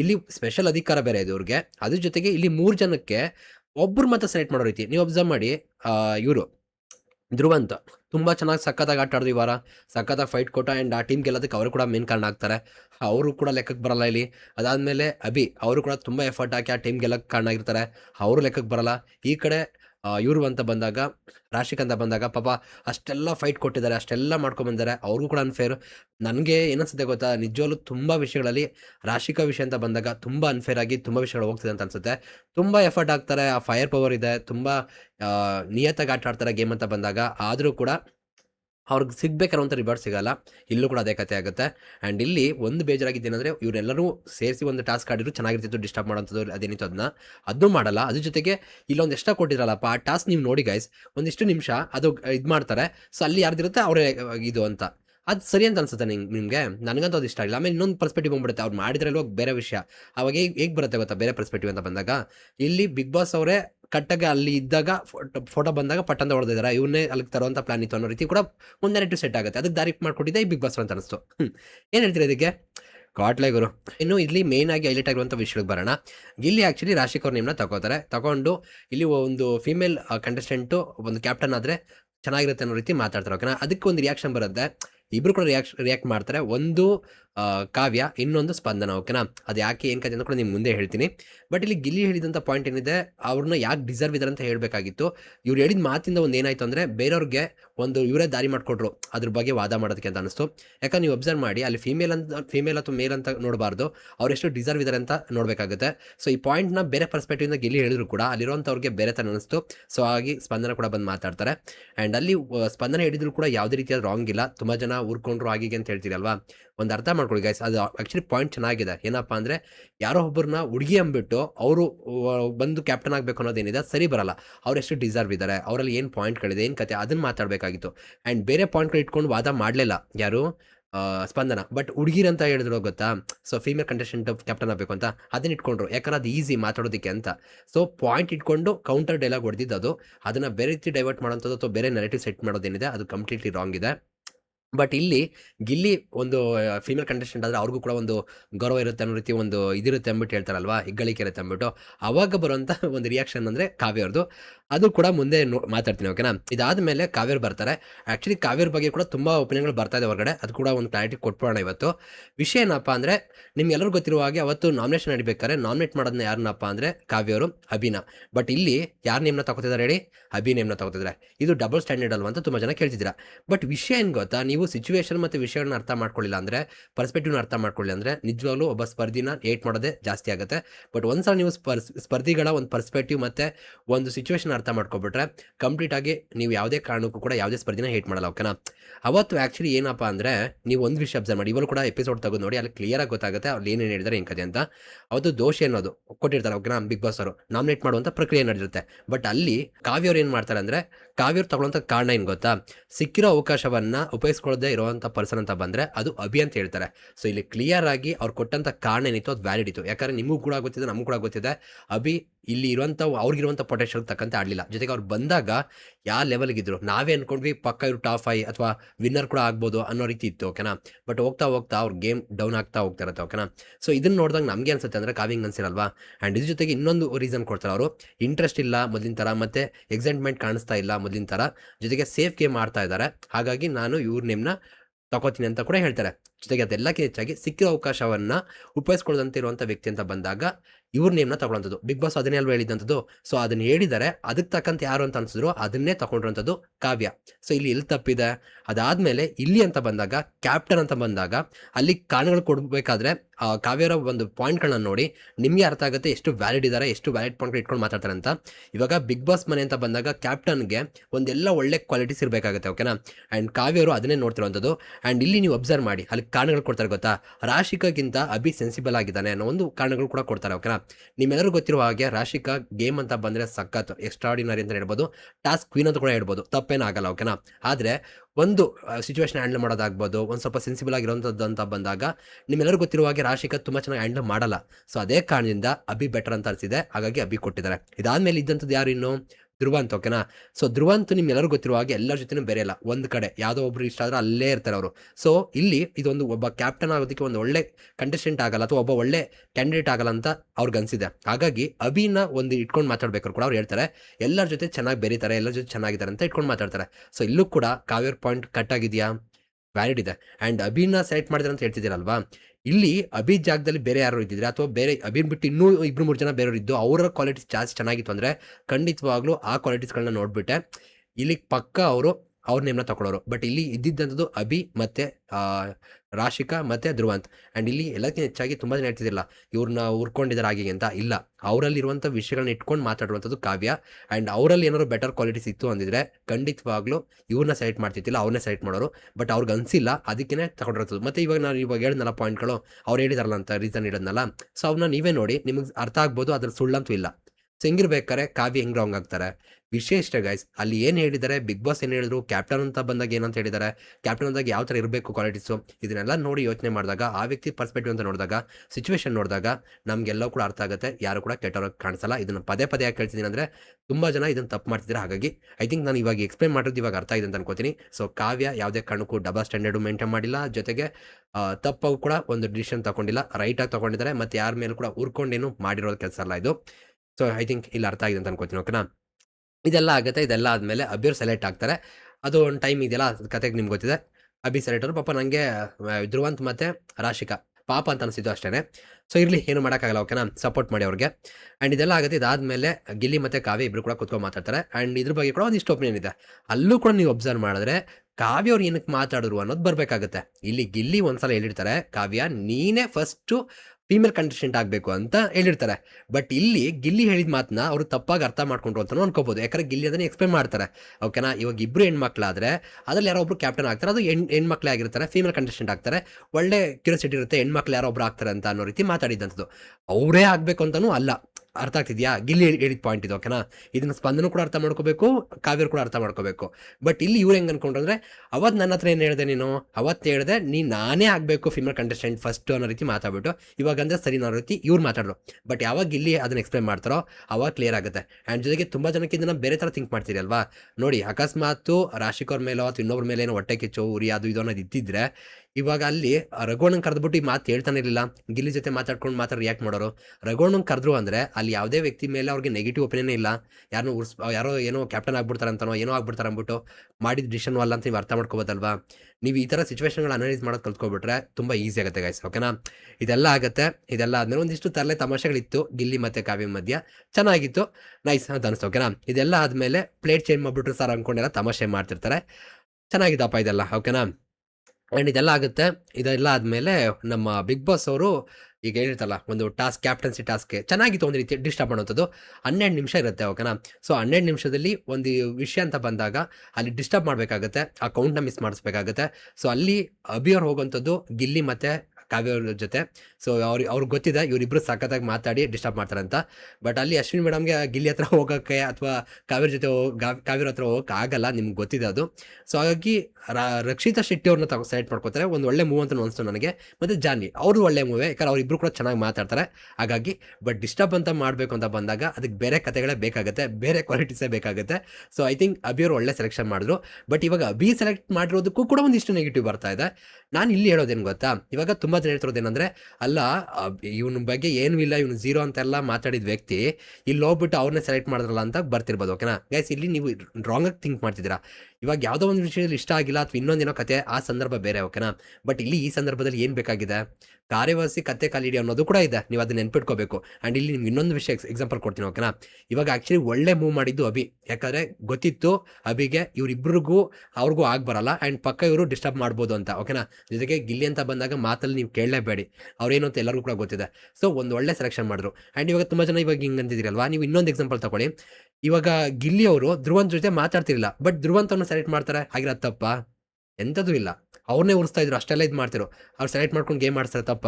ಇಲ್ಲಿ ಸ್ಪೆಷಲ್ ಅಧಿಕಾರ ಬೇರೆ ಇದೆ ಅವ್ರಿಗೆ ಅದ್ರ ಜೊತೆಗೆ ಇಲ್ಲಿ ಮೂರು ಜನಕ್ಕೆ ಒಬ್ಬರು ಮಾತ್ರ ಸೆಲೆಕ್ಟ್ ಮಾಡೋ ರೀತಿ. ನೀವು ಅಬ್ಸರ್ವ್ ಮಾಡಿ ಇವರು. ಧ್ರುವಂತ ತುಂಬ ಚೆನ್ನಾಗಿ ಸಕ್ಕತ್ತಾಗಿ ಆಟ ಆಡಿದ್ರು ಈ ವಾರ. ಸಕ್ಕತ್ತಾಗಿ ಫೈಟ್ ಕೊಟ್ಟ ಆ್ಯಂಡ್ ಆ ಟೀಮ್ ಗೆಲ್ಲೋದಕ್ಕೆ ಅವರು ಕೂಡ ಮೇನ್ ಕಾರಣ ಆಗ್ತಾರೆ. ಅವರು ಕೂಡ ಲೆಕ್ಕಕ್ಕೆ ಬರಲ್ಲ ಇಲ್ಲಿ. ಅದಾದಮೇಲೆ ಅಭಿ, ಅವರು ಕೂಡ ತುಂಬ ಎಫರ್ಟ್ ಹಾಕಿ ಆ ಟೀಮ್ ಗೆಲ್ಲಕ್ಕೆ ಕಾರಣ ಆಗಿರ್ತಾರೆ. ಅವರು ಲೆಕ್ಕಕ್ಕೆ ಬರಲ್ಲ. ಈ ಕಡೆ ಇವರು ಅಂತ ಬಂದಾಗ, ರಾಶಿಕ್ ಅಂತ ಬಂದಾಗ, ಪಾಪ ಅಷ್ಟೆಲ್ಲ ಫೈಟ್ ಕೊಟ್ಟಿದ್ದಾರೆ, ಅಷ್ಟೆಲ್ಲ ಮಾಡ್ಕೊಂಬಂದಾರೆ ಅವ್ರಿಗೂ ಕೂಡ ಅನ್ಫೇರ್ ನನಗೆ ಏನನ್ಸುತ್ತೆ ಗೊತ್ತಾ? ನಿಜವಾಗ್ಲೂ ತುಂಬ ವಿಷಯಗಳಲ್ಲಿ ರಾಶಿಕ ವಿಷಯ ಅಂತ ಬಂದಾಗ ತುಂಬ ಅನ್ಫೇರ್ ಆಗಿ ತುಂಬ ವಿಷಯಗಳು ಹೋಗ್ತಿದೆ ಅಂತ ಅನ್ಸುತ್ತೆ. ತುಂಬ ಎಫರ್ಟ್ ಆಗ್ತಾರೆ ಆ ಫೈರ್ ಪವರ್ ಇದೆ, ತುಂಬ ನಿಯತ್ತಾಗಿ ಆಟ ಆಡ್ತಾರೆ ಗೇಮ್ ಅಂತ ಬಂದಾಗ. ಆದರೂ ಕೂಡ ಅವ್ರಿಗೆ ಸಿಗ್ಬೇಕನ್ನೋಂಥ ರಿವಾರ್ಡ್ ಸಿಗಲ್ಲ. ಇಲ್ಲೂ ಕೂಡ ಅದೇ ಕತೆ ಆಗುತ್ತೆ. ಆ್ಯಂಡ್ ಇಲ್ಲಿ ಒಂದು ಬೇಜಾರಾಗಿದ್ದೇನೆಂದರೆ ಇವರೆಲ್ಲರೂ ಸೇರಿಸಿ ಒಂದು ಟಾಸ್ಕ್ ಆಡಿದ್ರು, ಚೆನ್ನಾಗಿರ್ತಿತ್ತು ಡಿಸ್ಟರ್ಬ್ ಮಾಡೋಂಥದ್ದು ಅದೇನಿತ್ತು ಅದನ್ನ. ಅದು ಮಾಡಲ್ಲ. ಅದ್ರ ಜೊತೆಗೆ ಇಲ್ಲೊಂದು ಎಷ್ಟ ಕೊಟ್ಟಿರಲ್ಲಪ್ಪ ಆ ಟಾಸ್ಕ್ ನೀವು ನೋಡಿ ಗೈಸ್ ಒಂದಿಷ್ಟು ನಿಮಿಷ ಅದು ಇದು ಮಾಡ್ತಾರೆ. ಸೊ ಅಲ್ಲಿ ಯಾರ್ದಿರುತ್ತೆ, ಅವರೇ ಇದು ಅಂತ. ಅದು ಸರಿ ಅಂತ ಅನ್ಸುತ್ತೆ ನಿಂಗೆ, ನಿಮಗೆ? ನನಗಂತೂ ಅದು ಇಷ್ಟ ಆಗಿಲ್ಲ ಆಮೇಲೆ ಇನ್ನೊಂದು ಪರ್ಸ್ಪೆಕ್ಟಿವ್ ಬಂದ್ಬಿಡುತ್ತೆ. ಅವ್ರು ಮಾಡಿದ್ರಲ್ವ ಬೇರೆ ವಿಷಯ. ಅವಾಗ ಹೇಗೆ ಬರುತ್ತೆ ಗೊತ್ತಾ ಬೇರೆ ಪರ್ಸ್ಪೆಕ್ಟಿವ್ ಅಂತ ಬಂದಾಗ? ಇಲ್ಲಿ ಬಿಗ್ ಬಾಸ್ ಅವರೇ ಕಟ್ಟಾಗ ಅಲ್ಲಿ ಇದ್ದಾಗ ಫೋಟೋ ಫೋಟೋ ಬಂದಾಗ ಪಟ್ಟಂತ ಹೊಡೆದಿದ್ದಾರೆ ಇವನ್ನೇ ಅಲ್ಲಿಗೆ ತರುವಂಥ ಪ್ಲಾನ್ ಇತ್ತು ಅನ್ನೋ ರೀತಿ ಕೂಡ ಒಂದು ನೆರೆಟಿವ್ ಸೆಟ್ ಆಗುತ್ತೆ. ಅದಕ್ಕೆ ದಾರಿ ಮಾಡ್ಕೊಟ್ಟಿದ್ದೆ ಈ ಬಿಗ್ ಬಾಸ್ ಅಂತ ಅನಿಸ್ತು. ಏನು ಹೇಳ್ತೀರಿ ಇದಕ್ಕೆ? ಕಾಟ್ಲೆ ಗುರು. ಇನ್ನು ಇಲ್ಲಿ ಮೇನ್ ಆಗಿ ಹೈಲೈಟ್ ಆಗಿರುವಂಥ ವಿಷಯಕ್ಕೆ ಬರೋಣ. ಇಲ್ಲಿ ಆ್ಯಕ್ಚುಲಿ ರಾಶಿಕ್ ಅವ್ರ ನೇಮ್ನ ತಗೋತಾರೆ. ತಗೊಂಡು ಇಲ್ಲಿ ಒಂದು ಫಿಮೇಲ್ ಕಂಟೆಸ್ಟೆಂಟು ಒಂದು ಕ್ಯಾಪ್ಟನ್ ಆದರೆ ಚೆನ್ನಾಗಿರುತ್ತೆ ಅನ್ನೋ ರೀತಿ ಮಾತಾಡ್ತಾರೆ. ಓಕೆನಾ? ಅದಕ್ಕೆ ಒಂದು ರಿಯಾಕ್ಷನ್ ಬರುತ್ತೆ. ಇಬ್ರು ಕೂಡ ರಿಯಾಕ್ಷ ರಿಯಾಕ್ಟ್ ಮಾಡ್ತಾರೆ. ಒಂದು ಕಾವ್ಯ ಇನ್ನೊಂದು ಸ್ಪಂದನ, ಓಕೆನಾ? ಅದು ಯಾಕೆ ಏನು ಕತೆ ಅಂತ ಕೂಡ ನಿಮ್ಗೆ ಮುಂದೆ ಹೇಳ್ತೀನಿ. ಬಟ್ ಇಲ್ಲಿ ಗಿಲ್ಲಿ ಹೇಳಿದಂಥ ಪಾಯಿಂಟ್ ಏನಿದೆ, ಅವ್ರನ್ನ ಯಾಕೆ ಡಿಸರ್ವ್ ಇದ್ದಾರೆ ಅಂತ ಹೇಳಬೇಕಾಗಿತ್ತು. ಇವ್ರು ಹೇಳಿದ ಮಾತಿಂದ ಒಂದು ಏನಾಯ್ತು ಅಂದರೆ, ಬೇರೆಯವ್ರಿಗೆ ಒಂದು ಇವರೇ ದಾರಿ ಮಾಡಿಕೊಟ್ರು, ಅದ್ರ ಬಗ್ಗೆ ವಾದ ಮಾಡೋದಕ್ಕೆ ಅಂತ ಅನಿಸ್ತು. ಯಾಕಂದ್ರೆ ನೀವು ಅಬ್ಸರ್ವ್ ಮಾಡಿ, ಅಲ್ಲಿ ಫೀಮೇಲ್ ಅಂತ ಫೀಮೇಲ್ ಅಥವಾ ಮೇಲ್ ಅಂತ ನೋಡಬಾರ್ದು, ಅವ್ರು ಎಷ್ಟು ಡಿಸರ್ವ್ ಇದ್ದಾರೆ ಅಂತ ನೋಡಬೇಕಾಗುತ್ತೆ. ಸೊ ಈ ಪಾಯಿಂಟ್ನ ಬೇರೆ ಪರ್ಸ್ಪೆಕ್ಟಿವ್ನ ಗಿಲ್ಲಿ ಹೇಳಿದ್ರು ಕೂಡ ಅಲ್ಲಿರುವಂಥವ್ರಿಗೆ ಬೇರೆ ಥರ ಅನಿಸ್ತು ಸೊ ಹಾಗಾಗಿ ಸ್ಪಂದನ ಕೂಡ ಬಂದು ಮಾತಾಡ್ತಾರೆ. ಆ್ಯಂಡ್ ಅಲ್ಲಿ, ಸ್ಪಂದನ ಹೇಳಿದ್ರು ಕೂಡ ಯಾವುದೇ ರೀತಿಯಾದ ರಾಂಗ್ ಇಲ್ಲ. ತುಂಬ ಜನ ಊರ್ಕೊಂಡ್ರು ಆಗಿಗೆ ಅಂತ ಹೇಳ್ತೀರಿ ಅಲ್ವಾ ಒಂದು ಅರ್ಥ ಮಾಡ್ಕೊಳ್ಳಿ ಗೈಸ್ ಅದು ಆ್ಯಕ್ಚುಲಿ ಪಾಯಿಂಟ್ ಚೆನ್ನಾಗಿದೆ. ಏನಪ್ಪ ಅಂದರೆ, ಯಾರೋ ಒಬ್ಬರನ್ನ ಹುಡುಗಿ ಅಂದ್ಬಿಟ್ಟು ಅವರು ಬಂದು ಕ್ಯಾಪ್ಟನ್ ಆಗಬೇಕು ಅನ್ನೋದೇನಿದೆ ಸರಿ ಬರಲ್ಲ. ಅವ್ರು ಎಷ್ಟು ಡಿಸರ್ವ್ ಇದ್ದಾರೆ ಅವರಲ್ಲಿ ಏನು ಪಾಯಿಂಟ್ಗಳಿದೆ ಏನು ಕತೆ, ಅದನ್ನು ಮಾತಾಡಬೇಕಾಗಿತ್ತು. ಆ್ಯಂಡ್ ಬೇರೆ ಪಾಯಿಂಟ್ಗಳು ಇಟ್ಕೊಂಡು ವಾದ ಮಾಡಲಿಲ್ಲ. ಯಾರು? ಸ್ಪಂದನ. ಬಟ್ ಹುಡುಗಿರಂತ ಹೇಳಿದ್ರು ಗೊತ್ತಾ? ಸೊ ಫೀಮೇಲ್ ಕಂಟೆಸ್ಟೆಂಟ್ ಕ್ಯಾಪ್ಟನ್ ಆಗಬೇಕು ಅಂತ, ಅದನ್ನ ಇಟ್ಕೊಂಡ್ರು. ಯಾಕಂದ್ರೆ ಅದು ಈಸಿ ಮಾತಾಡೋದಕ್ಕೆ ಅಂತ. ಸೊ ಪಾಯಿಂಟ್ ಇಟ್ಕೊಂಡು ಕೌಂಟರ್ ಡೈಲಾಗ್ ಹೊಡೆದಿದ್ದು ಅದು ಅದನ್ನು ಬೇರೆ ರೀತಿ ಡೈವರ್ಟ್ ಮಾಡೋಂಥದ್ದು ಅಥವಾ ಬೇರೆ ನೆರೆಟಿವ್ ಸೆಟ್ ಮಾಡೋದೇನಿದೆ, ಅದು ಕಂಪ್ಲೀಟ್ಲಿ ರಾಂಗ್ ಇದೆ. ಬಟ್ ಇಲ್ಲಿ ಗಿಲ್ಲಿ ಒಂದು ಫೀಮೇಲ್ ಕಂಟೆಸ್ಟೆಂಟ್ ಆದರೆ ಅವ್ರಿಗೂ ಕೂಡ ಒಂದು ಗೌರವ ಇರುತ್ತೆ ಅನ್ನೋ ರೀತಿ ಒಂದು ಇದಿರುತ್ತೆ ಅಂದ್ಬಿಟ್ಟು ಹೇಳ್ತಾರಲ್ವಾ? ಹಿಗ್ಗಳಿಕೆ ಇರುತ್ತೆ ಅಂದ್ಬಿಟ್ಟು. ಅವಾಗ ಬರುವಂಥ ಒಂದು ರಿಯಾಕ್ಷನ್ ಅಂದರೆ ಕಾವ್ಯವ್ರದ್ದು ಅದು ಕೂಡ ಮುಂದೆ ಮಾತಾಡ್ತೀನಿ ಓಕೆನಾ ಇದಾದ ಮೇಲೆ ಕಾವ್ಯರ್ ಬರ್ತಾರೆ. ಆ್ಯಕ್ಚುಲಿ ಕಾವ್ಯರ್ ಬಗ್ಗೆ ಕೂಡ ತುಂಬ ಒಪಿನಿಯನ್ಗಳು ಬರ್ತಾ ಇದೆ ಹೊರಗಡೆ. ಅದು ಕೂಡ ಒಂದು ಕ್ಲಾರಿಟಿ ಕೊಟ್ಬಿಡೋಣ ಇವತ್ತು. ವಿಷಯ ಏನಪ್ಪ ಅಂದರೆ ನಿಮ್ಗೆಲ್ಲರೂ ಗೊತ್ತಿರುವ ಹಾಗೆ ಅವತ್ತು ನಾಮಿನೇಷನ್ ನಡಿಬೇಕಾದ್ರೆ ನಾಮಿನೇಟ್ ಮಾಡೋದನ್ನ ಯಾರನ್ನಪ್ಪ ಅಂದರೆ ಕಾವ್ಯರು, ಅಭಿನ. ಬಟ್ ಇಲ್ಲಿ ಯಾರು ನೇಮ್ನ ತಗೋತಿದ್ದಾರೆ ಹೇಳಿ? ಅಭಿ ನೇಮ್ನ ತಗೋತಿದ್ದಾರೆ. ಇದು ಡಬಲ್ ಸ್ಟ್ಯಾಂಡರ್ಡ್ ಅಲ್ವಾ ಅಂತ ತುಂಬ ಜನ ಕೇಳ್ತಿದ್ದೀರಾ. ಬಟ್ ವಿಷಯ ಏನು ಗೊತ್ತಾ? ನೀವು ಸಿಚುವೇಶನ್ ಮತ್ತು ವಿಷಯಗಳನ್ನ ಅರ್ಥ ಮಾಡ್ಕೊಳ್ಳಿಲ್ಲ ಅಂದರೆ ಪರ್ಸ್ಪೆಕ್ಟಿವ್ನ ಅರ್ಥ ಮಾಡ್ಕೊಳ್ಳಿ ಅಂದರೆ, ನಿಜವಾಗ್ಲೂ ಒಬ್ಬ ಸ್ಪರ್ಧಿನ ಏಟ್ ಮಾಡೋದೇ ಜಾಸ್ತಿ ಆಗುತ್ತೆ. ಬಟ್ ಒಂದ್ಸಲ ನೀವು ಸ್ಪರ್ಧಿಗಳ ಒಂದು ಪರ್ಸ್ಪೆಕ್ಟಿವ್ ಮತ್ತು ಒಂದು ಸಿಚುವೇಶನ್ ಮಾಡ್ಕೊಬಿಟ್ರೆ ಕಂಪ್ಲೀಟ್ ಆಗಿ ನೀವು ಯಾವುದೇ ಕಾರಣಕ್ಕೂ ಕೂಡ ಯಾವುದೇ ಸ್ಪರ್ಧೆನ ಹೇಟ್ ಮಾಡಲ್ಲ ಓಕೆನಾ ಅವತ್ತು ಆ್ಯಕ್ಚುಲಿ ಏನಪ್ಪ ಅಂದರೆ ನೀವು ಒಂದು ವಿಷಯ ಅಬ್ಸರ್ವ್ ಮಾಡಿ ಇವಳು ಕೂಡ ಎಪಿಸೋಡ್ ತೆಗೆದು ನೋಡಿ, ಅಲ್ಲಿ ಕ್ಲಿಯರಾಗಿ ಗೊತ್ತಾಗುತ್ತೆ ಅವ್ರು ಏನೇನು ಹೇಳಿದಾರೆ ಹೆಂಗೆ ಅಂತ. ಅವತ್ತು ದೋಷ ಅನ್ನೋದು ಕೊಟ್ಟಿರ್ತಾರೆ ಓಕೆನಾ ಬಿಗ್ ಬಾಸ್ ಅವರು ನಾಮಿನೇಟ್ ಮಾಡುವಂಥ ಪ್ರಕ್ರಿಯೆ ನಡೆದಿರುತ್ತೆ ಬಟ್ ಅಲ್ಲಿ ಕಾವ್ಯವ್ರು ಏನು ಮಾಡ್ತಾರೆ ಅಂದರೆ ಕಾವ್ಯವ್ರು ತಗೊಳ್ಳೋಂಥ ಕಾರಣ ಏನು ಗೊತ್ತಾ? ಸಿಕ್ಕಿರೋ ಅವಕಾಶವನ್ನು ಉಪಯೋಗಿಸ್ಕೊಳ್ಳದೆ ಇರುವಂಥ ಪರ್ಸನ್ ಅಂತ ಬಂದರೆ ಅದು ಅಭಿ ಅಂತ ಹೇಳ್ತಾರೆ. ಸೊ ಇಲ್ಲಿ ಕ್ಲಿಯರ್ ಆಗಿ ಅವ್ರು ಕೊಟ್ಟಂಥ ಕಾರಣ ಏನಿತ್ತು ಅದು ವ್ಯಾಲಿಡ್ ಇತ್ತು. ಯಾಕಂದರೆ ನಿಮಗೂ ಕೂಡ ಗೊತ್ತಿದೆ, ನಮಗೂ ಕೂಡ ಗೊತ್ತಿದೆ. ಅಭಿ ಇಲ್ಲಿ ಇರುವಂಥ, ಅವ್ರಿಗಿರುವಂಥ ಪೊಟೆನ್ಷಿಯಲ್ ತಕ್ಕಂತೆ ಆಡಲಿಲ್ಲ ಜೊತೆಗೆ ಅವ್ರು ಬಂದಾಗ ಯಾವ ಲೆವೆಲ್ಗಿದ್ರು ನಾವೇ ಅನ್ಕೊಂಡ್ವಿ ಪಕ್ಕ ಇವರು ಟಾಪ್ ಫೈ ಅಥವಾ ವಿನ್ನರ್ ಕೂಡ ಆಗ್ಬೋದು ಅನ್ನೋ ರೀತಿ ಇತ್ತು, ಓಕೆನಾ? ಬಟ್ ಹೋಗ್ತಾ ಹೋಗ್ತಾ ಅವ್ರ ಗೇಮ್ ಡೌನ್ ಆಗ್ತಾ ಹೋಗ್ತಾ ಇರುತ್ತೆ, ಓಕೆನಾ? ಸೊ ಇದನ್ನ ನೋಡಿದಾಗ ನಮಗೆ ಅನ್ಸುತ್ತೆ ಅಂದರೆ ಕಾವಿಂಗ್ ಅನ್ಸಿರಲ್ವಾ? ಆ್ಯಂಡ್ ಇದ್ರ ಜೊತೆಗೆ ಇನ್ನೊಂದು ರೀಸನ್ ಕೊಡ್ತಾರೆ ಅವರು. ಇಂಟ್ರೆಸ್ಟ್ ಇಲ್ಲ ಮೊದಲಿನ ಥರ ಮತ್ತು ಎಕ್ಸೈಟ್ಮೆಂಟ್ ಕಾಣಿಸ್ತಾ ಇಲ್ಲ ಮೊದಲಿನ ಥರ. ಜೊತೆಗೆ ಸೇಫ್ ಗೇಮ್ ಆಡ್ತಾ ಇದ್ದಾರೆ ಹಾಗಾಗಿ ನಾನು ಇವ್ರ ನೇಮ್ನ ತಗೋತೀನಿ ಅಂತ ಕೂಡ ಹೇಳ್ತಾರೆ. ಜೊತೆಗೆ ಅದೆಲ್ಲಕ್ಕೆ ಹೆಚ್ಚಾಗಿ ಸಿಕ್ಕಿರೋ ಅವಕಾಶವನ್ನು ಉಪಯೋಗಿಸ್ಕೊಳ್ಳದಂತೆ ಇರುವಂಥ ವ್ಯಕ್ತಿ ಅಂತ ಬಂದಾಗ ಇವ್ರ ನೇಮ್ನ ತಗೊಳ್ಳೋಂಥದ್ದು ಬಿಗ್ ಬಾಸ್ ಅದನ್ನೇ ಅಲ್ವಾ ಹೇಳಿದಂಥದ್ದು? ಸೊ ಅದನ್ನ ಹೇಳಿದ್ದಾರೆ ಅದಕ್ಕೆ ತಕ್ಕಂತೆ ಯಾರು ಅಂತ ಅನ್ಸಿದ್ರು, ಅದನ್ನೇ ತಗೊಂಡಿರೋಂಥದ್ದು ಕಾವ್ಯ. ಸೊ ಇಲ್ಲಿ ಎಲ್ಲಿ ತಪ್ಪಿದೆ? ಅದಾದಮೇಲೆ ಇಲ್ಲಿ ಅಂತ ಬಂದಾಗ ಕ್ಯಾಪ್ಟನ್ ಅಂತ ಬಂದಾಗ, ಅಲ್ಲಿ ಕಾರಣಗಳು ಕೊಡಬೇಕಾದ್ರೆ ಕಾವ್ಯರ ಒಂದು ಪಾಯಿಂಟ್ಗಳನ್ನ ನೋಡಿ, ನಿಮಗೆ ಅರ್ಥ ಆಗುತ್ತೆ ಎಷ್ಟು ವ್ಯಾಲಿಡ್ ಇದ್ದಾರೆ ಎಷ್ಟು ವ್ಯಾಲಿಡ್ ಪಾಯಿಂಟ್ ಇಟ್ಕೊಂಡು ಮಾತಾಡ್ತಾರೆ ಅಂತ. ಇವಾಗ ಬಿಗ್ ಬಾಸ್ ಮನೆ ಅಂತ ಬಂದಾಗ ಕ್ಯಾಪ್ಟನ್ಗೆ ಒಂದೆಲ್ಲ ಒಳ್ಳೆ ಕ್ವಾಲಿಟೀಸ್ ಇರಬೇಕಾಗುತ್ತೆ ಓಕೆನಾ ಆ್ಯಂಡ್ ಕಾವ್ಯರು ಅದನ್ನೇ ನೋಡ್ತಿರೋಂಥದ್ದು. ಆ್ಯಂಡ್ ಇಲ್ಲಿ ನೀವು ಅಬ್ಸರ್ವ್ ಮಾಡಿ, ಅಲ್ಲಿ ಕಾರಣಗಳು ಕೊಡ್ತಾರೆ ಗೊತ್ತಾ? ರಾಶಿಕಾಗಿಂತ ಅಭಿ ಸೆನ್ಸಿಬಲ್ ಆಗಿದ್ದಾನೆ ಅನ್ನೋ ಒಂದು ಕಾರಣಗಳು ಕೂಡ ಕೊಡ್ತಾರೆ ಓಕೆನಾ ನಿಮ್ಮೆಲ್ಲರೂ ಗೊತ್ತಿರುವ ಹಾಗೆ ರಾಶಿಕಾ ಗೇಮ್ ಅಂತ ಬಂದರೆ ಸಖತ್ ಎಕ್ಸ್ಟ್ರಾಡಿನರಿ ಅಂತ ಹೇಳ್ಬೋದು. ಟಾಸ್ಕ್ ಕ್ವೀನ್ ಅಂತ ಕೂಡ ಹೇಳ್ಬೋದು. ತಪ್ಪೇನಾಗಲ್ಲ ಓಕೆನಾ ಆದರೆ ಒಂದು ಸಿಚುವೇಶನ್ ಹ್ಯಾಂಡಲ್ ಮಾಡೋದಾಗ್ಬೋದು, ಒಂದು ಸ್ವಲ್ಪ ಸೆನ್ಸಿಬಲ್ ಆಗಿರೋಂಥದ್ದು ಅಂತ ಬಂದಾಗ ನಿಮ್ಮೆಲ್ಲರೂ ಗೊತ್ತಿರುವ ಹಾಗೆ ರಾಶಿಕಾ ತುಂಬ ಚೆನ್ನಾಗಿ ಹ್ಯಾಂಡಲ್ ಮಾಡಲ್ಲ. ಸೊ ಅದೇ ಕಾರಣದಿಂದ ಅಭಿ ಬೆಟರ್ ಅಂತ ಅನಿಸಿದೆ. ಹಾಗಾಗಿ ಅಭಿ ಕೊಟ್ಟಿದ್ದಾರೆ. ಇದಾದಮೇಲೆ ಇದ್ದಂಥದ್ದು ಯಾರು ಇನ್ನು? ಧ್ರುವಂತ್ ಓಕೆನಾ ಸೊ ಧ್ರುವಂತ್ ನಿಮ್ಗೆಲ್ಲರೂ ಗೊತ್ತಿರುವ ಹಾಗೆ ಎಲ್ಲರ ಜೊತೆನೂ ಇಲ್ಲ ಒಂದು ಕಡೆ ಯಾವುದೋ ಒಬ್ರು ಇಷ್ಟ ಆದ್ರೆ ಅಲ್ಲೇ ಇರ್ತಾರೆ ಅವರು. ಸೊ ಇಲ್ಲಿ ಇದೊಂದು ಒಬ್ಬ ಕ್ಯಾಪ್ಟನ್ ಆಗೋದಕ್ಕೆ ಒಂದು ಒಳ್ಳೆ ಕಂಟೆಸ್ಟೆಂಟ್ ಆಗಲ್ಲ ಅಥವಾ ಒಬ್ಬ ಒಳ್ಳೆ ಕ್ಯಾಂಡಿಡೇಟ್ ಆಗಲ್ಲ ಅಂತ ಅವ್ರಿಗೆ ಅನಿಸಿದೆ. ಹಾಗಾಗಿ ಅಭಿನ ಒಂದು ಇಟ್ಕೊಂಡು ಮಾತಾಡ್ಬೇಕಾದ್ರು ಕೂಡ ಅವ್ರು ಹೇಳ್ತಾರೆ. ಎಲ್ಲರ ಜೊತೆ ಚೆನ್ನಾಗಿ ಬೆರೀತಾರೆ, ಎಲ್ಲರ ಜೊತೆ ಚೆನ್ನಾಗಿದ್ದಾರೆ ಅಂತ ಇಟ್ಕೊಂಡು ಮಾತಾಡ್ತಾರೆ. ಸೊ ಇಲ್ಲೂ ಕೂಡ ಕಾವ್ಯರ್ ಪಾಯಿಂಟ್ ಕಟ್ ಆಗಿದೆಯಾ? ವ್ಯಾಲಿಡ್ ಇದೆ. ಆ್ಯಂಡ್ ಅಭಿನ ಸೆಲೆಕ್ಟ್ ಮಾಡಿದ್ರೆ ಅಂತ ಹೇಳ್ತಿದ್ದೀರಲ್ವಾ? ಇಲ್ಲಿ ಅಭಿ ಜಾಗದಲ್ಲಿ ಬೇರೆ ಯಾರು ಇದ್ದಿದ್ರೆ ಅಥವಾ ಬೇರೆ ಅಭಿನ್ ಬಿಟ್ಟು ಇನ್ನೂ ಇಬ್ರು ಮೂರು ಜನ ಬೇರೆಯವರು ಇದ್ದು ಅವರ ಕ್ವಾಲಿಟೀಸ್ ಜಾಸ್ತಿ ಚೆನ್ನಾಗಿತ್ತು ಅಂದರೆ ಖಂಡಿತವಾಗ್ಲೂ ಆ ಕ್ವಾಲಿಟೀಸ್ಗಳನ್ನ ನೋಡಿಬಿಟ್ಟೆ. ಇಲ್ಲಿ ಪಕ್ಕ ಅವರು ಅವ್ರ ನೇಮ್ನ ತಗೊಳ್ಳೋರು ಬಟ್ ಇಲ್ಲಿ ಇದ್ದಿದ್ದಂಥದ್ದು ಅಭಿ ಮತ್ತು ರಾಶಿಕಾ ಮತ್ತು ಧ್ರುವಂತ್. ಆ್ಯಂಡ್ ಇಲ್ಲಿ ಎಲ್ಲಕ್ಕಿಂತ ಹೆಚ್ಚಾಗಿ ತುಂಬ ಜನ ಹೇಳ್ತಿದ್ದಿಲ್ಲ ಇವ್ರನ್ನ ಉರ್ಕೊಂಡಿದ್ದಾರೆ ಹಾಗೆ ಅಂತ ಇಲ್ಲ. ಅವರಲ್ಲಿರುವಂಥ ವಿಷಯಗಳನ್ನ ಇಟ್ಕೊಂಡು ಮಾತಾಡುವಂಥದ್ದು ಕಾವ್ಯ. ಆ್ಯಂಡ್ ಅವರಲ್ಲಿ ಏನಾದ್ರು ಬೆಟರ್ ಕ್ವಾಲಿಟೀಸ್ ಇತ್ತು ಅಂದಿದ್ರೆ ಖಂಡಿತವಾಗ್ಲೂ ಇವ್ರನ್ನ ಸೆಲೆಕ್ಟ್ ಮಾಡ್ತಿದ್ದಿಲ್ಲ ಅವ್ರನ್ನೇ ಸೆಲೆಕ್ಟ್ ಮಾಡೋರು. ಬಟ್ ಅವ್ರಿಗೆ ಅನಿಸಿಲ್ಲ ಅದಕ್ಕೇ ತಗೊಂಡಿರ್ತದೆ ಮತ್ತು ಇವಾಗ ನಾನು ಇವಾಗ ಹೇಳಿದ್ನಲ್ಲ ಪಾಯಿಂಟ್ಗಳು ಅವ್ರು ಹೇಳಿದಾರಲ್ಲ ಅಂತ ರೀಸನ್ ಹೇಳಿದ್ನಲ್ಲ. ಸೊ ಅವನ್ನ ನೀವೇ ನೋಡಿ, ನಿಮಗೆ ಅರ್ಥ ಆಗ್ಬೋದು ಅದ್ರ ಸುಳ್ಳಂತೂ ಇಲ್ಲ. ಸೊ ಹೆಂಗಿರ್ಬೇಕಾರೆ ಕಾವ್ಯ ಹೆಂಗೆ ರಾಂಗ್ ಆಗ್ತಾರೆ? ವಿಷಯ ಇಷ್ಟ ಗೈಸ್ ಅಲ್ಲಿ ಏನು ಹೇಳಿದ್ದಾರೆ? ಬಿಗ್ ಬಾಸ್ ಏನು ಹೇಳಿದ್ರು? ಕ್ಯಾಪ್ಟನ್ ಅಂತ ಬಂದಾಗ ಏನಂತ ಹೇಳಿದ್ದಾರೆ? ಕ್ಯಾಪ್ಟನ್ ಅಂದಾಗ ಯಾವ ಥರ ಇರಬೇಕು ಕ್ವಾಲಿಟೀಸು ಇದನ್ನೆಲ್ಲ ನೋಡಿ ಯೋಚನೆ ಮಾಡಿದಾಗ, ಆ ವ್ಯಕ್ತಿ ಪರ್ಸ್ಪೆಕ್ಟಿವ್ ಅಂತ ನೋಡಿದಾಗ ಸಿಚುವೇಶನ್ ನೋಡಿದಾಗ ನಮಗೆಲ್ಲವೂ ಕೂಡ ಅರ್ಥ ಆಗುತ್ತೆ. ಯಾರು ಕೂಡ ಕೆಟ್ಟವ್ರಿಗೆ ಕಾಣಿಸಲ್ಲ. ಇದನ್ನು ಪದೇ ಪದೇ ಯಾಕೆ ಹೇಳ್ತಿದ್ದೀನಿ ಅಂದರೆ, ತುಂಬ ಜನ ಇದನ್ನು ತಪ್ಪು ಮಾಡ್ತಿದ್ದಾರೆ ಹಾಗಾಗಿ ಐ ಥಿಂಕ್ ನಾನು ಇವಾಗ ಎಕ್ಸ್ಪ್ಲೇನ್ ಮಾಡೋದು ಇವಾಗ ಅರ್ಥ ಆಗಿದೆ ಅಂತ ಅನ್ಕೋತೀನಿ. ಸೊ ಕಾವ್ಯ ಯಾವುದೇ ಕಾರಣಕ್ಕೂ ಡಬಲ್ ಸ್ಟ್ಯಾಂಡರ್ಡು ಮೇಂಟೈನ್ ಮಾಡಿಲ್ಲ. ಜೊತೆಗೆ ತಪ್ಪು ಕೂಡ ಒಂದು ಡಿಸಿಷನ್ ತಗೊಂಡಿಲ್ಲ. ರೈಟಾಗಿ ತಗೊಂಡಿದ್ದಾರೆ. ಮತ್ತು ಯಾರ ಮೇಲೂ ಕೂಡ ಉರ್ಕೊಂಡೇನು ಮಾಡಿರೋ ಕೆಲಸ ಅಲ್ಲ ಇದು. ಸೊ ಐ ಥಿಂಕ್ ಇಲ್ಲಿ ಅರ್ಥ ಆಗಿದೆ ಅಂತ ಅನ್ಕೋತೀನಿ. ಓಕೆನಾ ಇದೆಲ್ಲ ಆಗುತ್ತೆ, ಇದೆಲ್ಲ ಆದಮೇಲೆ ಅಭಿಯವ್ರು ಸೆಲೆಕ್ಟ್ ಆಗ್ತಾರೆ. ಅದು ಒಂದು ಟೈಮ್ ಇದೆಯಲ್ಲ ಕತೆಗೆ ನಿಮ್ಗೆ ಗೊತ್ತಿದೆ. ಅಭಿ ಅವರು ಪಾಪ ನನಗೆ ಧ್ರುವಂತ್ ಮತ್ತು ರಾಶಿಕಾ, ಪಾಪ ಅಂತ ಅನಿಸಿದ್ದು ಅಷ್ಟೇ ಸೊ, ಇರಲಿ, ಏನು ಮಾಡೋಕ್ಕಾಗಲ್ಲ, ಓಕೆನಾ? ಸಪೋರ್ಟ್ ಮಾಡಿ ಅವ್ರಿಗೆ. ಆ್ಯಂಡ್ ಇದೆಲ್ಲ ಆಗುತ್ತೆ, ಇದಾದಮೇಲೆ ಗಿಲ್ಲಿ ಮತ್ತು ಕಾವ್ಯ ಇಬ್ಬರು ಕೂಡ ಕುತ್ಕೊಂಡು ಮಾತಾಡ್ತಾರೆ. ಆ್ಯಂಡ್ ಇದ್ರ ಬಗ್ಗೆ ಕೂಡ ಒಂದಿಷ್ಟು ಒಪಿನಿಯನ್ ಇದೆ. ಅಲ್ಲೂ ಕೂಡ ನೀವು ಅಬ್ಸರ್ವ್ ಮಾಡಿದ್ರೆ ಕಾವ್ಯ ಅವ್ರು ಏನಕ್ಕೆ ಮಾತಾಡಿದ್ರು ಅನ್ನೋದು ಬರಬೇಕಾಗುತ್ತೆ. ಇಲ್ಲಿ ಗಿಲ್ಲಿ ಒಂದ್ಸಲ ಹೇಳಿರ್ತಾರೆ, ಕಾವ್ಯ, ನೀನೇ ಫಸ್ಟು ಫೀಮೇಲ್ ಕಂಟೆಸ್ಟೆಂಟ್ ಆಗಬೇಕು ಅಂತ ಹೇಳಿರ್ತಾರೆ. ಬಟ್ ಇಲ್ಲಿ ಗಿಲ್ಲಿ ಹೇಳಿದ ಮಾತನ್ನ ಅವರು ತಪ್ಪಾಗಿ ಅರ್ಥ ಮಾಡ್ಕೊಂಡ್ರು ಅಂತಲೂ ಅನ್ಕೋಬೋದು. ಯಾಕಂದ್ರೆ ಗಿಲ್ಲಿ ಅದನ್ನು ಎಕ್ಸ್ಪ್ಲೇನ್ ಮಾಡ್ತಾರೆ. ಓಕೆನಾ ಇವಾಗ ಇಬ್ರು ಹೆಣ್ಮಕ್ಳಾದರೆ ಅದ್ರಲ್ಲಿ ಯಾರೋ ಒಬ್ರು ಕ್ಯಾಪ್ಟನ್ ಆಗ್ತಾರೆ. ಅದು ಹೆಣ್, ಹೆಣ್ಮಕ್ಳೇ ಆಗಿರ್ತಾರೆ ಫೀಮೇಲ್ ಕಂಟೆಸ್ಟೆಂಟ್ ಆಗ್ತಾರೆ. ಒಳ್ಳೆ ಕ್ಯೂರಿಯಾಸಿಟಿ ಇರುತ್ತೆ, ಹೆಣ್ಮಕ್ಳು ಯಾರೋ ಒಬ್ರು ಆಗ್ತಾರೆ ಅಂತ ಅನ್ನೋ ರೀತಿ ಮಾತಾಡಿದಂಥದ್ದು ಅವರೇ ಆಗಬೇಕು ಅಂತಲೂ ಅಲ್ಲ. ಅರ್ಥ ಆಗ್ತಿದ್ಯಾ? ಗಿಲ್ಲಿ ಹೇಳಿ- ಹೇಳಿದ ಪಾಯಿಂಟ್ ಇದು ಓಕೆನಾ ಇದನ್ನ ಸ್ಪಂದನೂ ಕೂಡ ಅರ್ಥ ಮಾಡ್ಕೋಬೇಕು ಕಾವ್ಯರು ಕೂಡ ಅರ್ಥ ಮಾಡ್ಕೋಬೇಕು. ಬಟ್ ಇಲ್ಲಿ ಇವ್ರು ಹೆಂಗೆ ಅನ್ಕೊಂಡ್ರೆ ಅವತ್ತು ನನ್ನ ಹತ್ರ ಏನು ಹೇಳಿದೆ ನೀನು? ಅವತ್ತು ಹೇಳಿದೆ, ನೀ ನಾನೇ ಆಗಬೇಕು ಫಿಮೇಲ್ ಕಂಟೆಸ್ಟೆಂಟ್ ಫಸ್ಟ್ ಅನ್ನೋ ರೀತಿ ಮಾತಾಡ್ಬಿಟ್ಟು, ಇವಾಗ ಅಂದರೆ ಸರಿ ಅನ್ನೋ ರೀತಿ ಇವ್ರು ಮಾತಾಡೋರು. ಬಟ್ ಯಾವಾಗ ಇಲ್ಲಿ ಅದನ್ನು ಎಕ್ಸ್ಪ್ಲೈನ್ ಮಾಡ್ತಾರೋ, ಅವಾಗ ಕ್ಲಿಯರ್ ಆಗುತ್ತೆ. ಆ್ಯಂಡ್ ಜೊತೆಗೆ ತುಂಬ ಜನಕ್ಕೆ ಇದನ್ನು ಬೇರೆ ಥರ ಥಿಂಕ್ ಮಾಡ್ತೀರಿ ಅಲ್ವಾ? ನೋಡಿ, ಅಕಸ್ಮಾತು ರಾಶಿಕವ್ರ ಮೇಲೋ ಅಥವಾ ಇನ್ನೊಬ್ರ ಮೇಲೆ ಏನೋ ಹೊಟ್ಟೆ ಕಿಚ್ಚು, ಉರಿ ಅದು ಇದು ಅನ್ನೋದು ಇದ್ದಿದ್ರೆ ಇವಾಗ ಅಲ್ಲಿ ರಘುವಣ್ಣ ಕರೆದ್ಬಿಟ್ಟು ಈ ಮಾತು ಹೇಳ್ತಾನೆ ಇರಲಿಲ್ಲ. ಗಿಲ್ಲಿ ಜೊತೆ ಮಾತಾಡ್ಕೊಂಡು ಮಾತ್ರ ರಿಯಾಕ್ಟ್ ಮಾಡೋರು. ರಘೋಣನ್ ಕರೆದ್ರು ಅಂದರೆ ಅಲ್ಲಿ ಯಾವುದೇ ವ್ಯಕ್ತಿ ಮೇಲೆ ಅವ್ರಿಗೆ ನೆಗೆಟಿವ್ ಒಪಿನಿಯನ್ ಇಲ್ಲ. ಯಾರನ್ನೂ ಉರ್ಸ್, ಯಾರೋ ಏನೋ ಕ್ಯಾಪ್ಟನ್ ಆಗ್ಬಿಡ್ತಾರೆ ಅಂತನೋ ಏನೋ ಆಗ್ಬಿಡ್ತಾರೆ ಅಂದ್ಬಿಟ್ಟು ಮಾಡಿದ ಡಿಸಿಷನ್ ಅಲ್ಲ ಅಂತ ನೀವು ಅರ್ಥ ಮಾಡ್ಕೋಬೋದಲ್ವಾ? ನೀವು ಈ ಥರ ಸಿಚುವೇಶನ್ಗಳು ಅನಲೈಸ್ ಮಾಡೋದು ಕಲ್ತ್ಕೊಬಿಟ್ರೆ ತುಂಬ ಈಸಿ ಆಗುತ್ತೆ ಗೈಸ್ ಓಕೆನಾ ಇದೆಲ್ಲ ಆಗುತ್ತೆ. ಇದೆಲ್ಲ ಆದಮೇಲೆ ಒಂದಿಷ್ಟು ತರಲೆ ತಮಾಷೆಗಳಿತ್ತು. ಗಿಲ್ಲಿ ಮತ್ತು ಕಾವ್ಯ ಮಧ್ಯ. ಚೆನ್ನಾಗಿತ್ತು. ನೈಸ್ ಅಂತ ಅನಿಸ್ತು ಓಕೆನಾ ಇದೆಲ್ಲ ಆದಮೇಲೆ ಪ್ಲೇಟ್ ಚೇಂಜ್ ಮಾಡಿಬಿಟ್ರು ಸರ್ ಅಂದ್ಕೊಂಡೆಲ್ಲ ತಮಾಷೆ ಮಾಡ್ತಿರ್ತಾರೆ. ಚೆನ್ನಾಗಿದ್ದಪ್ಪ ಇದೆಲ್ಲ ಓಕೆನಾ ಆ್ಯಂಡ್ ಇದೆಲ್ಲ ಆಗುತ್ತೆ. ಇದೆಲ್ಲ ಆದಮೇಲೆ ನಮ್ಮ ಬಿಗ್ ಬಾಸ್ ಅವರು ಈಗ ಹೇಳಿರ್ತಲ್ಲ ಒಂದು ಟಾಸ್ಕ್, ಕ್ಯಾಪ್ಟನ್ಸಿ ಟಾಸ್ಕ್ಗೆ ಚೆನ್ನಾಗಿತ್ತು ಒಂದು ರೀತಿ ಡಿಸ್ಟರ್ಬ್ ಮಾಡುವಂಥದ್ದು ಹನ್ನೆರಡು ನಿಮಿಷ ಇರುತ್ತೆ, ಓಕೆನಾ? ಸೊ ಹನ್ನೆರಡು ನಿಮಿಷದಲ್ಲಿ ಒಂದು ವಿಷಯ ಅಂತ ಬಂದಾಗ ಅಲ್ಲಿ ಡಿಸ್ಟರ್ಬ್ ಮಾಡಬೇಕಾಗುತ್ತೆ, ಆ ಕೌಂಟ್ನ ಮಿಸ್ ಮಾಡಿಸ್ಬೇಕಾಗುತ್ತೆ. ಸೊ ಅಲ್ಲಿ ಅಭಿಯವ್ರು ಹೋಗುವಂಥದ್ದು ಗಿಲ್ಲಿ ಮತ್ತು ಕಾವ್ಯ ಅವ್ರ ಜೊತೆ. ಸೊ ಅವ್ರಿಗೆ ಅವ್ರಿಗೆ ಗೊತ್ತಿದೆ ಇವರಿಬ್ಬರು ಸಖತ್ತಾಗಿ ಮಾತಾಡಿ ಡಿಸ್ಟರ್ಬ್ ಮಾಡ್ತಾರೆ ಅಂತ ಬಟ್ ಅಲ್ಲಿ ಅಶ್ವಿನಿ ಮೇಡಮ್ಗೆ ಗಿಲ್ಲಿ ಹತ್ರ ಹೋಗೋಕ್ಕೆ ಅಥವಾ ಕಾವ್ಯರ ಜೊತೆ ಹೋಗ್ ಕಾವ್ಯರ ಹತ್ರ ಹೋಗೋಕೆ ಆಗಲ್ಲ, ನಿಮ್ಗೆ ಗೊತ್ತಿದೆ ಅದು. ಸೊ ಹಾಗಾಗಿ ರಕ್ಷಿತಾ ಶೆಟ್ಟಿ ಅವ್ರನ್ನ ತಗೋ ಸೆಲೆಕ್ಟ್ ಮಾಡ್ಕೋತಾರೆ. ಒಂದು ಒಳ್ಳೆ ಮೂವ್ ಅಂತ ಅನಿಸ್ತು ನನಗೆ. ಮತ್ತು ಜಾನ್ವಿ, ಅವರು ಒಳ್ಳೆ ಮೂವೇ ಯಾಕಂದ್ರೆ ಅವರಿಬ್ಬರು ಕೂಡ ಚೆನ್ನಾಗಿ ಮಾತಾಡ್ತಾರೆ. ಹಾಗಾಗಿ ಬಟ್ ಡಿಸ್ಟರ್ಬ್ ಅಂತ ಮಾಡಬೇಕು ಅಂತ ಬಂದಾಗ ಅದಕ್ಕೆ ಬೇರೆ ಕತೆಗಳೇ ಬೇಕಾಗುತ್ತೆ, ಬೇರೆ ಕ್ವಾಲಿಟೀಸೇ ಬೇಕಾಗುತ್ತೆ. ಸೊ ಐ ಥಿಂಕ್ ಅಭಿ ಅವರು ಒಳ್ಳೆ ಸೆಲೆಕ್ಷನ್ ಮಾಡಿದ್ರು. ಬಟ್ ಇವಾಗ ಅಭಿ ಸೆಲೆಕ್ಟ್ ಮಾಡಿರೋದಕ್ಕೂ ಕೂಡ ಒಂದಿಷ್ಟು ನೆಗೆಟಿವ್ ಬರ್ತಾ ಇದೆ. ನಾನು ಇಲ್ಲಿ ಹೇಳೋದೇನು ಗೊತ್ತಾ? ಇವಾಗ ತುಂಬ ಜನ ಹೇಳ್ತಿರೋದೇನಂದ್ರೆ ಅಲ್ಲ ಇವನ ಬಗ್ಗೆ ಏನೂ ಇಲ್ಲ, ಇವನು ಅಂತ ಅಂತೆಲ್ಲ ಮಾತಾಡಿದ ವ್ಯಕ್ತಿ, ಇಲ್ಲಿ ಹೋಗ್ಬಿಟ್ಟು ಅವ್ರನ್ನೇ ಸೆಲೆಕ್ಟ್ ಮಾಡಿದ್ರಲ್ಲ ಅಂತ ಬರ್ತಿರ್ಬೋದು ಓಕೆನಾ ಗೈಸ್ ಇಲ್ಲಿ ನೀವು ರಾಂಗ್ ಆಗಿ ಥಿಂಕ್ ಮಾಡ್ತಿದ್ದೀರಾ? ಇವಾಗ ಯಾವುದೋ ಒಂದು ವಿಷಯದಲ್ಲಿ ಇಷ್ಟ ಆಗಿಲ್ಲ ಅಥವಾ ಇನ್ನೊಂದೇನೋ ಕತೆ, ಆ ಸಂದರ್ಭ ಬೇರೆ, ಓಕೆನಾ? ಬಟ್ ಇಲ್ಲಿ ಈ ಸಂದರ್ಭದಲ್ಲಿ ಏನು ಬೇಕಾಗಿದೆ? ಕಾರ್ಯವಾಸಿ ಕತೆ ಕಾಲಿಡಿ ಅನ್ನೋದು ಕೂಡ ಇದೆ. ನೀವು ಅದನ್ನ ನೆನ್ಪಿಟ್ಕೋಬೇಕು. ಆ್ಯಂಡ್ ಇಲ್ಲಿ ನಿಮ್ಗೆ ಇನ್ನೊಂದು ವಿಷಯ ಎಕ್ಸಾಂಪಲ್ ಕೊಡ್ತೀನಿ, ಓಕೆನಾ? ಇವಾಗ ಆ್ಯಕ್ಚುಲಿ ಒಳ್ಳೆ ಮೂವ್ ಮಾಡಿದ್ದು ಅಭಿ. ಯಾಕಂದರೆ ಗೊತ್ತಿತ್ತು ಅಭಿಗೆ ಇವರಿಬ್ಬರಿಗೂ ಅವ್ರಿಗೂ ಆಗಿ ಬರಲ್ಲ ಆ್ಯಂಡ್ ಪಕ್ಕ ಇವರು ಡಿಸ್ಟರ್ಬ್ ಮಾಡ್ಬೋದು ಅಂತ, ಓಕೆನಾ? ಜೊತೆಗೆ ಗಿಲ್ಲಿ ಅಂತ ಬಂದಾಗ ಮಾತಲ್ಲಿ ನೀವು ಕೇಳಲೇಬೇಡಿ. ಅವ್ರೇನು ಅಂತ ಎಲ್ಲರಿಗೂ ಕೂಡ ಗೊತ್ತಿದೆ. ಸೊ ಒಂದು ಒಳ್ಳೆ ಸೆಲೆಕ್ಷನ್ ಮಾಡಿದ್ರು. ಆ್ಯಂಡ್ ಇವಾಗ ತುಂಬ ಜನ ಇವಾಗ ಹಿಂಗೆ ಅಂತಿದ್ದೀರಲ್ವಾ? ನೀವು ಇನ್ನೊಂದು ಎಕ್ಸಾಂಪಲ್ ತಗೊಳ್ಳಿ. ಇವಾಗ ಗಿಲ್ಲಿ ಅವರು ಧ್ರುವನ್ ಜೊತೆ ಮಾತಾಡ್ತಿರಲಿಲ್ಲ ಬಟ್ ಧ್ರುವಂತವ್ರನ್ನ ಸೆಲೆಕ್ಟ್ ಮಾಡ್ತಾರೆ ಹಾಗಿರತ್ತಪ್ಪ ತಪ್ಪ? ಎಂಥದ್ದು ಇಲ್ಲ. ಅವ್ರನ್ನೇ ಉರಿಸ್ತಾ ಇದ್ರು, ಅಷ್ಟೆಲ್ಲ ಇದು ಮಾಡ್ತಿರೋ. ಅವ್ರು ಸೆಲೆಕ್ಟ್ ಮಾಡ್ಕೊಂಡು ಗೇಮ್ ಆಡ್ತಾರೆ ತಪ್ಪ?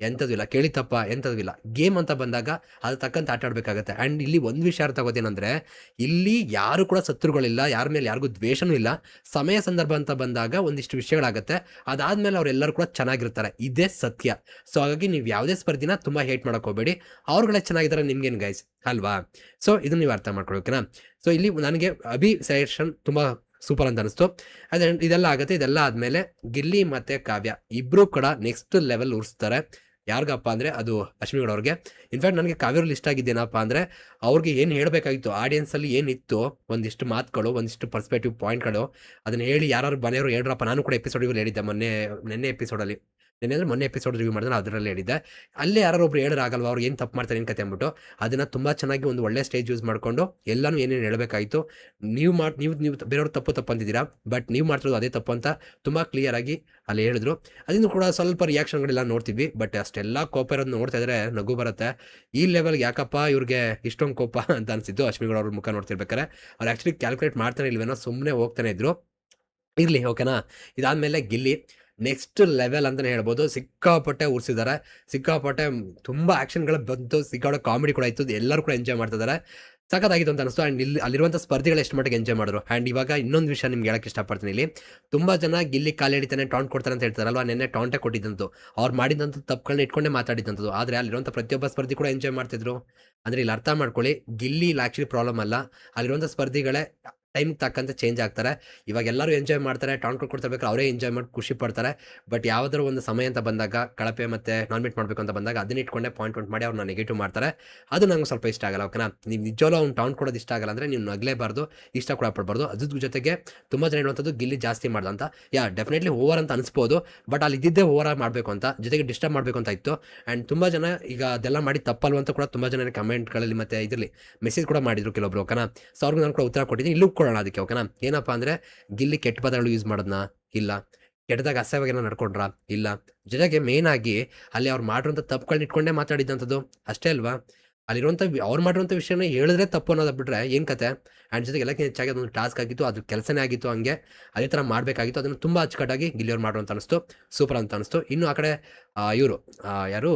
ಎಂಥದ್ದು ಇಲ್ಲ ಕೇಳಿತಪ್ಪ ಎಂಥದ್ದು ಇಲ್ಲ. ಗೇಮ್ ಅಂತ ಬಂದಾಗ ಅದು ತಕ್ಕಂತ ಆಟ ಆಡಬೇಕಾಗತ್ತೆ. ಆ್ಯಂಡ್ ಇಲ್ಲಿ ಒಂದು ವಿಷಯ ಅರ್ಥ ಆಗೋದೇನೆಂದರೆ, ಇಲ್ಲಿ ಯಾರು ಕೂಡ ಶತ್ರುಗಳಿಲ್ಲ, ಯಾರ ಮೇಲೆ ಯಾರಿಗೂ ದ್ವೇಷನೂ ಇಲ್ಲ. ಸಮಯ ಸಂದರ್ಭ ಅಂತ ಬಂದಾಗ ಒಂದಿಷ್ಟು ವಿಷಯಗಳಾಗುತ್ತೆ. ಅದಾದಮೇಲೆ ಅವರೆಲ್ಲರೂ ಕೂಡ ಚೆನ್ನಾಗಿರ್ತಾರೆ. ಇದೇ ಸತ್ಯ. ಸೊ, ಹಾಗಾಗಿ ನೀವು ಯಾವುದೇ ಸ್ಪರ್ಧಿನ ತುಂಬ ಹೇಟ್ ಮಾಡೋಕೆ ಹೋಗಬೇಡಿ. ಅವ್ರುಗಳೇ ಚೆನ್ನಾಗಿದ್ದಾರೆ, ನಿಮ್ಗೇನು ಗೈಸ್ ಅಲ್ವಾ? ಸೊ, ಇದನ್ನು ನೀವು ಅರ್ಥ ಮಾಡ್ಕೊಳ್ಬೇಕನಾ? ಸೊ, ಇಲ್ಲಿ ನನಗೆ ಅಭಿ ಸೆಲೆಕ್ಷನ್ ತುಂಬ ಸೂಪರ್ ಅಂತ ಅನಿಸ್ತು. ಅದೇ, ಇದೆಲ್ಲ ಆಗುತ್ತೆ. ಇದೆಲ್ಲ ಆದಮೇಲೆ ಗಿಲ್ಲಿ ಮತ್ತು ಕಾವ್ಯ ಇಬ್ಬರೂ ಕೂಡ ನೆಕ್ಸ್ಟ್ ಲೆವೆಲ್ ಉರಿಸ್ತಾರೆ. ಯಾರಿಗಪ್ಪ ಅಂದರೆ ಅದು ಅಶ್ವಿನಿ ಗೌಡ ಅವ್ರಿಗೆ ಇನ್ಫ್ಯಾಕ್ಟ್ ನನಗೆ ಕಾವ್ಯರಲ್ಲಿ ಇಷ್ಟ ಆಗಿದ್ದೇನಪ್ಪ ಅಂದರೆ, ಅವ್ರಿಗೆ ಏನು ಹೇಳಬೇಕಾಗಿತ್ತು ಆಡಿಯನ್ಸಲ್ಲಿ ಏನಿತ್ತು ಒಂದಿಷ್ಟು ಮಾತುಗಳು, ಒಂದಿಷ್ಟು ಪರ್ಸ್ಪೆಕ್ಟಿವ್ ಪಾಯಿಂಟ್ಗಳು ಅದನ್ನು ಹೇಳಿ ಯಾರು ಮನೆಯವರು ಹೇಳ್ರಪ್ಪ. ನಾನು ಕೂಡ ಎಪಿಸೋಡ್ಗಳು ಹೇಳಿದ್ದೆ ಮೊನ್ನೆ, ನೆನ್ನೆ ಎಪಿಸೋಡಲ್ಲಿ ನೆನ್ನೆ ಅಂದರೆ ಮೊನ್ನೆ ಎಪಿಸೋಡ್ ರಿವ್ಯೂ ಮಾಡಿದ್ರೆ ಅದರಲ್ಲಿ ಹೇಳಿದ್ದೆ. ಅಲ್ಲೇ ಯಾರು ಒಬ್ರು ಹೇಳೋರಾಗಲ್ವ ಅವ್ರು ಏನು ತಪ್ಪು ಮಾಡ್ತಾರೆ ಏನು ಕತೆ ಅಂದ್ಬಿಟ್ಟು, ಅದನ್ನು ತುಂಬ ಚೆನ್ನಾಗಿ ಒಂದು ಒಳ್ಳೆ ಸ್ಟೇಜ್ ಯೂಸ್ ಮಾಡಿಕೊಂಡು ಎಲ್ಲನೂ ಏನೇನು ಹೇಳಬೇಕಾಯಿತು, ನೀವು ಮಾಡಿ, ನೀವು ನೀವು ಬೇರೆಯವ್ರು ತಪ್ಪು ತಪ್ಪು ಅಂತಿದ್ದೀರಾ ಬಟ್ ನೀವು ಮಾಡ್ತಿರೋದು ಅದೇ ತಪ್ಪು ಅಂತ ತುಂಬ ಕ್ಲಿಯರಾಗಿ ಅಲ್ಲಿ ಹೇಳಿದ್ರು. ಅದನ್ನು ಕೂಡ ಸ್ವಲ್ಪ ರಿಯಾಕ್ಷನ್ಗಳೆಲ್ಲ ನೋಡ್ತೀವಿ ಬಟ್ ಅಷ್ಟೆಲ್ಲ ಕೋಪ ಇರೋದು ನೋಡ್ತಾ ಇದ್ರೆ ನಗು ಬರುತ್ತೆ. ಈ ಲೆವೆಲ್ಗೆ ಯಾಕಪ್ಪ ಇವ್ರಿಗೆ ಇಷ್ಟೊಂದು ಕೋಪ ಅಂತ ಅನಿಸಿದ್ದು ಅಶ್ವಿಗಳು ಅವ್ರ ಮುಖ ನೋಡ್ತಿರ್ಬೇಕಾರೆ. ಅವ್ರು ಆ್ಯಕ್ಚುಲಿ ಕ್ಯಾಲ್ಕುಲೇಟ್ ಮಾಡ್ತಾನೆ ಇಲ್ವೇನೋ ಸುಮ್ಮನೆ ಹೋಗ್ತಾನೆ ಇದ್ರು. ಇರಲಿ ಓಕೆನಾ ಇದಾದಮೇಲೆ ಗಿಲ್ಲಿ ನೆಕ್ಸ್ಟ್ ಲೆವೆಲ್ ಅಂತಲೇ ಹೇಳ್ಬೋದು. ಸಿಕ್ಕಾಪಟ್ಟೆ ಉರ್ಸಿದ್ದಾರೆ. ಸಿಕ್ಕಾಪಟ್ಟೆ ತುಂಬ ಆ್ಯಕ್ಷನ್ಗಳು ಬಂತು. ಸಿಕ್ಕಾಪಟ್ಟೆ ಕಾಮಿಡಿ ಕೂಡ ಇತ್ತು. ಎಲ್ಲರೂ ಕೂಡ ಎಂಜಾಯ್ ಮಾಡ್ತಿದ್ದಾರೆ ಸಖತ್ತಾಗಿತ್ತು ಅಂತ ಅನಿಸ್ತು. ಆ್ಯಂಡ್ ಇಲ್ಲಿ ಅಲ್ಲಿರುವಂಥ ಸ್ಪರ್ಧಿಗಳು ಎಷ್ಟು ಮಟ್ಟಿಗೆ ಎಂಜಾಯ್ ಮಾಡಿದ್ರು. ಆ್ಯಂಡ್ ಇವಾಗ ಇನ್ನೊಂದು ವಿಷಯ ನಿಮ್ಗೆ ಹೇಳಕ್ಕೆ ಇಷ್ಟಪಡ್ತೀನಿ ಇಲ್ಲಿ. ತುಂಬ ಜನ ಗಿಲ್ಲಿ ಹಿಡಿತಾನೆ ಟಾಂಟ್ ಕೊಡ್ತಾರೆ ಅಂತ ಹೇಳ್ತಾರಲ್ವ ನೆನ್ನೆ ಟಾಂಟೆ ಕೊಟ್ಟಿದ್ದಂತು ಅವ್ರು ಮಾಡಿದಂಥ ತಪ್ಪುಗಳನ್ನ ಇಟ್ಕೊಂಡೇ ಮಾತಾಡಿದಂಥದ್ದು ಆದರೆ ಅಲ್ಲಿರುವಂಥ ಪ್ರತಿಯೊಬ್ಬ ಸ್ಪರ್ಧಿ ಕೂಡ ಎಂಜಾಯ್ ಮಾಡ್ತಿದ್ರು. ಅಂದರೆ ಇಲ್ಲಿ ಅರ್ಥ ಮಾಡ್ಕೊಳ್ಳಿ. ಗಿಲ್ಲಿ ಇಲ್ಲಿ ಆ್ಯಕ್ಚುಲಿ ಪ್ರಾಬ್ಲಮ್ ಅಲ್ಲ. ಅಲ್ಲಿರುವಂಥ ಸ್ಪರ್ಧಿಗಳೇ ಟೈಮ್ ತಕ್ಕಂತೆ ಚೇಂಜ್ ಆಗ್ತಾರೆ. ಇವಾಗ ಎಲ್ಲರೂ ಎಂಜಾಯ್ ಮಾಡ್ತಾರೆ ಟಾಂಟ್ ಕೊಡ್ತಿರ್ಬೇಕಾದ್ರೆ ಅವರೇ ಎಂಜಾಯ್ ಮಾಡಿ ಖುಷಿ ಪಡ್ತಾರೆ. ಬಟ್ ಯಾವುದಾದ್ರು ಒಂದು ಸಮಯ ಅಂತ ಬಂದಾಗ, ಕಳಪೆ ಮತ್ತು ನಾಮಿನೇಟ್ ಮಾಡಬೇಕು ಅಂತ ಬಂದಾಗ ಅದನ್ನ ಇಟ್ಕೊಂಡೆ ಪಾಯಿಂಟ್ ಮಾಡಿ ಅವ್ರನ್ನ ನೆಗೆಟಿವ್ ಮಾಡ್ತಾರೆ. ಅದು ನಂಗೆ ಸ್ವಲ್ಪ ಇಷ್ಟ ಆಗಲ್ಲ ಓಕೆನಾ ನೀವು ನಿಜವಲ್ಲೂ ಅವ್ನು ಟಾಂಟ್ ಕೊಡೋದು ಇಷ್ಟ ಆಗಲ್ಲ ಅಂದರೆ ನೀವು ನಗಲೇಬಾರ್ದು ಇಷ್ಟ ಕೂಡ ಪಡಬಾರ್ದು ಅದ್ರ ಜೊತೆಗೆ ತುಂಬ ಜನ ಹೇಳುವಂಥದ್ದು ಗಿಲ್ಲಿ ಜಾಸ್ತಿ ಮಾಡ್ದ ಅಂತ. ಯಾ ಡೆಫಿನೆಟ್ಲಿ ಓವರ್ ಅಂತ ಅನಿಸ್ಬೋದು ಬಟ್ ಅಲ್ಲಿ ಇದ್ದಿದ್ದೇ ಓವರ್ ಆಗಿ ಮಾಡಬೇಕು ಅಂತ, ಜೊತೆಗೆ ಡಿಸ್ಟರ್ಬ್ ಮಾಡಬೇಕು ಅಂತ ಇತ್ತು. ಆ್ಯಂಡ್ ತುಂಬ ಜನ ಈಗ ಅದೆಲ್ಲ ಮಾಡಿ ತಪ್ಪಲ್ವಂತ ಕೂಡ ತುಂಬ ಜನ ಕಮೆಂಟ್ಗಳಲ್ಲಿ ಮತ್ತು ಇದರಲ್ಲಿ ಮೆಸೇಜ್ ಕೂಡ ಮಾಡಿದ್ರು ಕೆಲವೊಬ್ರು ಓಕೆನಾ ಸೊ ಅವ್ರಿಗೆ ನಾನು ಕೂಡ ಉತ್ತರ ಕೊಟ್ಟಿದ್ದೀನಿ. ಇಲ್ಲೂ ಕೊಡೋಣ ಅದಕ್ಕೆ ಓಕೆನಾ ಏನಪ್ಪ ಅಂದರೆ, ಗಿಲ್ಲಿ ಕೆಟ್ಟ ಪದಗಳು ಯೂಸ್ ಮಾಡೋದನ್ನ ಇಲ್ಲ. ಕೆಟ್ಟದಾಗ ಅಸಹ್ಯವಾಗಿ ಏನೋ ನಡ್ಕೊಂಡ್ರ? ಇಲ್ಲ. ಜೊತೆಗೆ ಮೇನ್ ಆಗಿ ಅಲ್ಲಿ ಅವ್ರು ಮಾಡಿರೋಂಥ ತಪ್ಪುಗಳನ್ನ ಇಟ್ಕೊಂಡೇ ಮಾತಾಡಿದ್ದಂಥದ್ದು? ಅಷ್ಟೇ ಅಲ್ವಾ? ಅಲ್ಲಿರುವಂಥ ಅವ್ರು ಮಾಡಿರುವಂಥ ವಿಷಯನ ಹೇಳಿದ್ರೆ ತಪ್ಪು ಅನ್ನೋದು ಬಿಟ್ಟರೆ ಏನು ಕತೆ? ಆ್ಯಂಡ್ ಜೊತೆಗೆ ಎಲ್ಲಕ್ಕಿಂತ ಹೆಚ್ಚಾಗಿ ಅದೊಂದು ಟಾಸ್ಕ್ ಆಗಿತ್ತು, ಅದು ಕೆಲಸನೇ ಆಗಿತ್ತು ಹಂಗೆ. ಅದೇ ಥರ ಮಾಡಬೇಕಾಗಿತ್ತು, ಅದನ್ನು ತುಂಬ ಅಚ್ಚುಕಟ್ಟಾಗಿ ಗಿಲ್ಲಿಯವ್ರು ಅಂತ ಅನಿಸ್ತು. ಸೂಪರ್ ಅಂತ ಅನಿಸ್ತು. ಇನ್ನು ಆ ಕಡೆ ಇವರು ಯಾರು?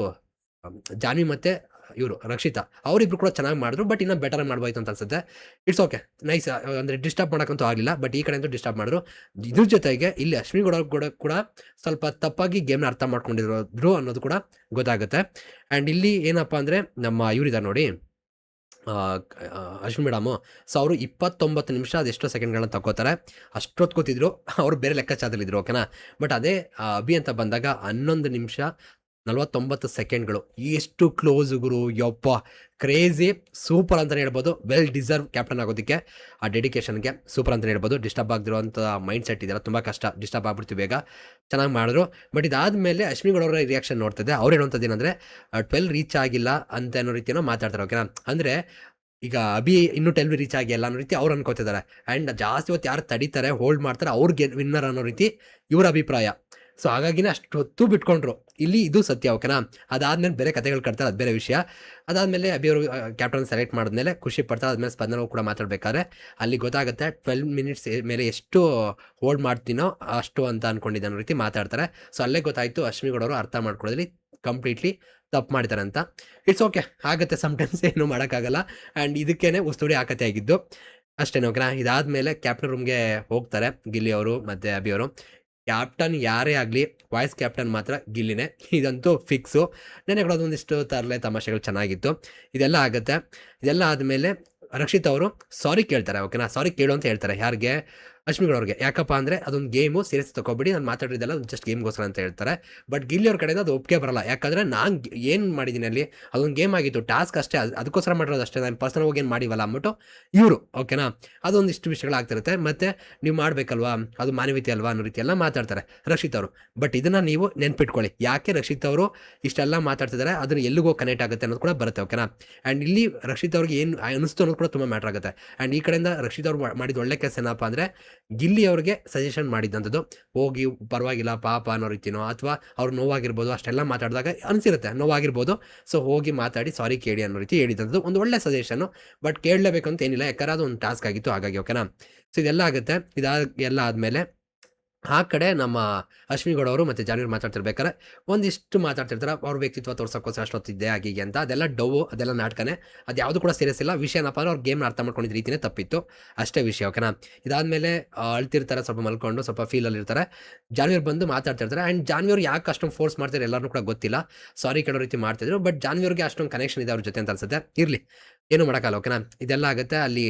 ಜಾನ್ವಿ ಮತ್ತು ಇವರು ರಕ್ಷಿತಾ. ಅವರಿಬ್ರು ಕೂಡ ಚೆನ್ನಾಗಿ ಮಾಡಿದ್ರು ಬಟ್ ಇನ್ನೂ ಬೆಟರ್ ಮಾಡ್ಬೋಯ್ತು ಅಂತ ಅನ್ಸುತ್ತೆ. ಇಟ್ಸ್ ಓಕೆ ನೈಸ್ ಅಂದರೆ ಡಿಸ್ಟರ್ಬ್ ಮಾಡೋಕ್ಕಂತೂ ಆಗಲಿಲ್ಲ ಬಟ್ ಈ ಕಡೆಯಿಂದ ಡಿಸ್ಟರ್ಬ್ ಮಾಡಿದ್ರು. ಇದ್ರ ಜೊತೆಗೆ ಇಲ್ಲಿ ಅಶ್ವಿನಿ ಗೌಡ ಕೂಡ ಕೂಡ ಸ್ವಲ್ಪ ತಪ್ಪಾಗಿ ಗೇಮ್ನ ಅರ್ಥ ಮಾಡ್ಕೊಂಡಿರೋದ್ರು ಅನ್ನೋದು ಕೂಡ ಗೊತ್ತಾಗುತ್ತೆ. ಆ್ಯಂಡ್ ಇಲ್ಲಿ ಏನಪ್ಪ ಅಂದರೆ ನಮ್ಮ ಇವರಿದ್ದಾರೆ ನೋಡಿ ಅಶ್ವಿನಿ ಮೇಡಮು ಸೊ ಅವರು ಇಪ್ಪತ್ತೊಂಬತ್ತು ನಿಮಿಷ ಅದೆಷ್ಟೋ ಸೆಕೆಂಡ್ಗಳನ್ನ ತಗೋತಾರೆ ಅಷ್ಟೊತ್ತು ಕೂತಿದ್ರು ಅವರು ಬೇರೆ ಲೆಕ್ಕಾಚಾರದಲ್ಲಿದ್ದರು ಓಕೆನಾ ಬಟ್ ಅದೇ ಅಭಿ ಅಂತ ಬಂದಾಗ ಹನ್ನೊಂದು ನಿಮಿಷ ನಲವತ್ತೊಂಬತ್ತು ಸೆಕೆಂಡ್ಗಳು. ಎಷ್ಟು ಕ್ಲೋಸ್ ಗುರು, ಯಪ್ಪ. ಕ್ರೇಜಿ, ಸೂಪರ್ ಅಂತಲೇ ಹೇಳ್ಬೋದು. ವೆಲ್ ಡಿಸರ್ವ್ ಕ್ಯಾಪ್ಟನ್ ಆಗೋದಕ್ಕೆ ಆ ಡೆಡಿಕೇಶನ್ಗೆ ಸೂಪರ್ ಅಂತಲೇ ಹೇಳ್ಬೋದು. ಡಿಸ್ಟರ್ಬ್ ಆಗದಿರುವಂಥ ಮೈಂಡ್ ಸೆಟ್ ಇದೆಯಲ್ಲ, ತುಂಬ ಕಷ್ಟ. ಡಿಸ್ಟರ್ಬ್ ಆಗ್ಬಿಡ್ತೀವಿ ಬೇಗ. ಚೆನ್ನಾಗಿ ಮಾಡಿದ್ರು. ಬಟ್ ಇದಾದಮೇಲೆ ಅವರ ರಿಯಾಕ್ಷನ್ ನೋಡ್ತಿದ್ದೆ ಅವ್ರು ಹೇಳುವಂಥದ್ದು ಏನಂದರೆ ಟ್ವೆಲ್ ರೀಚ್ ಆಗಿಲ್ಲ ಅಂತ ಅನ್ನೋ ರೀತಿಯೋ ಮಾತಾಡ್ತಾರೆ, ಓಕೆನಾ? ಅಂದರೆ, ಈಗ ಅಭಿ ಇನ್ನೂ ಟೆಲ್ ರೀಚ್ ಆಗಿಲ್ಲ ಅನ್ನೋ ರೀತಿ ಅವ್ರು ಅನ್ಕೋತಿದ್ದಾರೆ. ಆ್ಯಂಡ್ ಜಾಸ್ತಿ ಹೊತ್ತು ಯಾರು ತಡೀತಾರೆ, ಹೋಲ್ಡ್ ಮಾಡ್ತಾರೆ, ಅವ್ರಿಗೆ ವಿನ್ನರ್ ಅನ್ನೋ ರೀತಿ ಇವರ ಅಭಿಪ್ರಾಯ. ಸೊ, ಹಾಗಾಗಿನೇ ಅಷ್ಟೊತ್ತು ಬಿಟ್ಕೊಂಡ್ರು. ಇಲ್ಲಿ ಇದು ಸತ್ಯ, ಓಕೆನಾ? ಅದಾದ್ಮೇಲೆ ಬೇರೆ ಕಥೆಗಳು ಕಟ್ತಾರೆ, ಅದು ಬೇರೆ ವಿಷಯ. ಅದಾದಮೇಲೆ ಅಭಿ ಅವರು ಕ್ಯಾಪ್ಟನ್ ಸೆಲೆಕ್ಟ್ ಮಾಡಿದ್ಮೇಲೆ ಖುಷಿ ಪಡ್ತಾರೆ, ಅದ್ಮೇಲೆ ಸ್ಪಂದನ ಕೂಡ ಮಾತಾಡ್ಬೇಕಾದ್ರೆ ಅಲ್ಲಿ ಗೊತ್ತಾಗುತ್ತೆ ಟ್ವೆಲ್ ಮಿನಿಟ್ಸ್ ಮೇಲೆ ಎಷ್ಟು ಹೋಲ್ಡ್ ಮಾಡ್ತೀನೋ ಅಷ್ಟು ಅಂತ ಅನ್ಕೊಂಡಿದ್ದೆ ಅನ್ನೋ ರೀತಿ ಮಾತಾಡ್ತಾರೆ. ಸೊ ಅಲ್ಲೇ ಗೊತ್ತಾಯಿತು ಅಶ್ಮಿಗೌಡವರು ಅರ್ಥ ಮಾಡ್ಕೊಳ್ಳೋದ್ರಲ್ಲಿ ಕಂಪ್ಲೀಟ್ಲಿ ತಪ್ಪು ಮಾಡ್ತಾರೆ ಅಂತ. ಇಟ್ಸ್ ಓಕೆ ಆಗುತ್ತೆ ಸಮ್ಟೈಮ್ಸ್ ಏನು ಮಾಡೋಕ್ಕಾಗಲ್ಲ. ಆ್ಯಂಡ್ ಇದಕ್ಕೇನೆ ಉಸ್ತುಡಿ ಆಕತೆ ಆಗಿದ್ದು. ಅಷ್ಟೇ ಓಕೆನಾ? ಇದಾದಮೇಲೆ ಕ್ಯಾಪ್ಟನ್ ರೂಮ್ಗೆ ಹೋಗ್ತಾರೆ, ಗಿಲ್ಲಿ ಅವರು, ಮತ್ತು ಅಭಿ ಅವರು ಕ್ಯಾಪ್ಟನ್ ಯಾರೇ ಆಗಲಿ ವಾಯ್ಸ್ ಕ್ಯಾಪ್ಟನ್ ಮಾತ್ರ ಗಿಲ್ಲಿನೇ. ಇದಂತೂ ಫಿಕ್ಸು ನೆನೆ ಕೂಡ ಒಂದಿಷ್ಟು ತರಲೆ ತಮಾಷೆಗಳು ಚೆನ್ನಾಗಿತ್ತು. ಇದೆಲ್ಲ ಆಗುತ್ತೆ. ಇದೆಲ್ಲ ಆದಮೇಲೆ ರಕ್ಷಿತ್ ಅವರು ಸಾರಿ ಕೇಳ್ತಾರೆ ಓಕೆನಾ ಸಾರಿ ಕೇಳು ಅಂತ ಹೇಳ್ತಾರೆ ಯಾರಿಗೆ? ಅಶ್ಮಿಗಳವ್ರಿಗೆ ಯಾಕಪ್ಪ ಅಂದರೆ ಅದೊಂದು ಗೇಮು ಸೀರಿಯಸ್ ತಗೊಬಿಡಿ ನಾನು ಮಾತಾಡಿದ್ದೆಲ್ಲ ಜಸ್ಟ್ ಗೇಮ್ಗೋಸ್ಕರ ಅಂತ ಹೇಳ್ತಾರೆ. ಬಟ್ ಗಿಲ್ಲಿ ಅವ್ರ ಕಡೆಯಿಂದ ಅದು ಒಪ್ಪಿಗೆ ಬರಲ್ಲ. ಯಾಕಂದರೆ ನಾನು ಏನು ಮಾಡಿದ್ದೀನಿ ಅಲ್ಲಿ, ಅದೊಂದು ಗೇಮ್ ಆಗಿತ್ತು ಟಾಸ್ಕ್ ಅಷ್ಟೇ, ಅದು ಅದಕ್ಕೋಸ್ಕರ ಮಾಡಿರೋದು ಅಷ್ಟೇ. ನಾನು ಪರ್ಸನಲ್ ಹೋಗಿ ಏನು ಮಾಡಿವಲ್ಲ ಅಂದ್ಬಿಟ್ಟು ಇವರು ಓಕೆನಾ ಅದೊಂದಿಷ್ಟು ವಿಷಯಗಳಾಗ್ತಿರುತ್ತೆ. ಮತ್ತು ನೀವು ಮಾಡಬೇಕಲ್ವಾ? ಅದು ಮಾನವೀಯತೆ ಅಲ್ವಾ ಅನ್ನೋ ರೀತಿ ಎಲ್ಲ ಮಾತಾಡ್ತಾರೆ ರಕ್ಷಿತ್ ಅವರು. ಬಟ್ ಇದನ್ನು ನೀವು ನೆನ್ಪಿಟ್ಕೊಳ್ಳಿ. ಯಾಕೆ ರಕ್ಷಿತ್ ಅವರು ಇಷ್ಟೆಲ್ಲ ಮಾತಾಡ್ತಿದ್ದಾರೆ ಅದನ್ನು ಎಲ್ಲಿಗೋ ಕನೆಕ್ಟ್ ಆಗುತ್ತೆ ಅನ್ನೋದು ಕೂಡ ಬರುತ್ತೆ ಓಕೆನಾ ಆ್ಯಂಡ್ ಇಲ್ಲಿ ರಕ್ಷಿತ್ ಅವ್ರಿಗೆ ಏನು ಅನಿಸ್ತು ಅನ್ನೋದು ಕೂಡ ತುಂಬ ಮ್ಯಾಟ್ರ್ ಆಗುತ್ತೆ. ಆ್ಯಂಡ್ ಈ ಕಡೆಯಿಂದ ರಕ್ಷಿತ್ ಅವ್ರು ಮಾಡಿದ ಒಳ್ಳೆ ಕೆಲಸ ಏನಪ್ಪ ಅಂದರೆ ಗಿಲ್ಲಿ ಅವ್ರಿಗೆ ಸಜೆಷನ್ ಮಾಡಿದ್ದಂಥದ್ದು. ಹೋಗಿ ಪರವಾಗಿಲ್ಲ, ಪಾಪ ಅನ್ನೋ ರೀತಿನೋ ಅಥವಾ ಅವ್ರು ನೋವಾಗಿರ್ಬೋದು, ಅಷ್ಟೆಲ್ಲ ಮಾತಾಡಿದಾಗ ಅನಿಸಿರುತ್ತೆ, ನೋವಾಗಿರ್ಬೋದು. ಸೊ ಹೋಗಿ ಮಾತಾಡಿ ಸಾರಿ ಕೇಳಿ ಅನ್ನೋ ರೀತಿ ಹೇಳಿದಂಥದ್ದು ಒಂದು ಒಳ್ಳೆ ಸಜೆಷನು ಬಟ್ ಕೇಳಲೇಬೇಕು ಅಂತ ಏನಿಲ್ಲ, ಯಾಕಂದ್ರೆ ಅದು ಒಂದು ಟಾಸ್ಕ್ ಆಗಿತ್ತು, ಹಾಗಾಗಿ ಓಕೆನಾ ಸೊ ಇದೆಲ್ಲ ಆಗುತ್ತೆ. ಇದಾ ಎಲ್ಲ ಆದಮೇಲೆ ಆ ಕಡೆ ನಮ್ಮ ಅಶ್ವಿನಿ ಅವರು ಮತ್ತು ಜಾನ್ವೀರ್ ಮಾತಾಡ್ತಿರ್ಬೇಕಾದ್ರೆ ಒಂದಿಷ್ಟು ಮಾತಾಡ್ತಿರ್ತಾರೆ. ಅವ್ರ ವ್ಯಕ್ತಿತ್ವ ತೋರ್ಸೋಕ್ಕೋಸ್ಕರ ಅಷ್ಟೊತ್ತಿದ್ದೆ ಹಾಗೆ ಅಂತ. ಅದೆಲ್ಲ ಡೌವು ಅದೆಲ್ಲ ನಾಟಕನೇ. ಅದು ಯಾವುದು ಕೂಡ ಸೀರಿಯಸ್ ಇಲ್ಲ. ವಿಷಯ ಏನಪ್ಪ ಅಂದ್ರೆ ಅವ್ರು ಗೇಮ್ನ ಅರ್ಥ ಮಾಡ್ಕೊಂಡಿದ್ದ ರೀತಿಯೇ ತಪ್ಪಿತ್ತು. ಅಷ್ಟೇ ವಿಷಯ ಓಕೆನಾ ಇದಾದಮೇಲೆ ಅಳ್ತಿರ್ತಾರೆ ಸ್ವಲ್ಪ ಮಲ್ಕೊಂಡು, ಸ್ವಲ್ಪ ಫೀಲಲ್ಲಿ ಇರ್ತಾರೆ. ಜಾನ್ವೀರ್ ಬಂದು ಮಾತಾಡ್ತಿರ್ತಾರೆ ಆ್ಯಂಡ್ ಜಾನ್ವೀರ್ ಯಾಕೆ ಅಷ್ಟೊಂದು ಫೋರ್ಸ್ ಮಾಡ್ತಾರೆ ಎಲ್ಲರೂ ಕೂಡ ಗೊತ್ತಿಲ್ಲ. ಸಾರಿ ಕೇಳೋ ರೀತಿ ಮಾಡ್ತಿದ್ರು. ಬಟ್ ಜಾನ್ವೀರ್ಗೆ ಅಷ್ಟೊಂದು ಕನೆಕ್ಷನ್ ಇದೆ ಅವ್ರ ಜೊತೆ ಅಂತ ಅನ್ಸುತ್ತೆ. ಇರಲಿ. ಏನು ಮಾಡೋಕ್ಕಲ್ಲ ಓಕೆನಾ? ಇದೆಲ್ಲ ಆಗುತ್ತೆ. ಅಲ್ಲಿ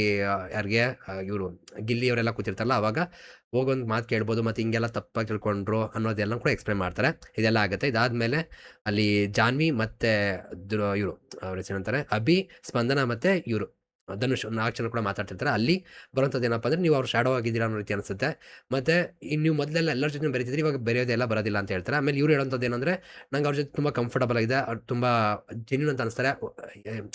ಯಾರಿಗೆ ಇವರು ಗಿಲ್ಲಿ ಅವರೆಲ್ಲ ಕೂತಿರ್ತಾರಲ್ಲ ಅವಾಗ, ಹೋಗೊಂದು ಮಾತು ಕೇಳ್ಬೋದು ಮತ್ತು ಹಿಂಗೆಲ್ಲ ತಪ್ಪಾಗಿ ತಿಳ್ಕೊಂಡ್ರು ಅನ್ನೋದೆಲ್ಲ ಕೂಡ ಎಕ್ಸ್ಪ್ಲೈನ್ ಮಾಡ್ತಾರೆ. ಇದೆಲ್ಲ ಆಗುತ್ತೆ. ಇದಾದಮೇಲೆ ಅಲ್ಲಿ ಜಾನ್ವಿ ಮತ್ತು ಇವರು, ಅವ್ರ ಹೆಸರು ಅಂತಾರೆ ಅಭಿ, ಸ್ಪಂದನ ಮತ್ತು ಇವರು. ಧನುಷ್ ನಾಲ್ಕು ಜನ ಕೂಡ ಮಾತಾಡ್ತಿರ್ತಾರೆ. ಅಲ್ಲಿ ಬರೋಂಥದ್ದು ಏನಪ್ಪ ಅಂದರೆ ನೀವು ಅವ್ರು ಶಾಡೋ ಆಗಿದ್ದೀರಾ ಅನ್ನೋ ರೀತಿ ಅನಿಸುತ್ತೆ. ಮತ್ತು ನೀವು ಮೊದಲೆಲ್ಲ ಎಲ್ಲರ ಜೊತೆ ಬರೀತಿದ್ರೆ ಇವಾಗ ಬರೆಯೋದೆಲ್ಲ ಬರೋದಿಲ್ಲ ಅಂತ ಹೇಳ್ತಾರೆ. ಆಮೇಲೆ ಇವ್ರು ಹೇಳೋಂಥದ್ದು ಏನಂದರೆ ನಂಗೆ ಅವ್ರ ಜೊತೆ ತುಂಬ ಕಂಫರ್ಟಬಲ್ ಆಗಿದೆ. ಅವ್ರು ತುಂಬ ಜೆನ್ಯೂನ್ ಅಂತ ಅನಿಸ್ತಾರೆ.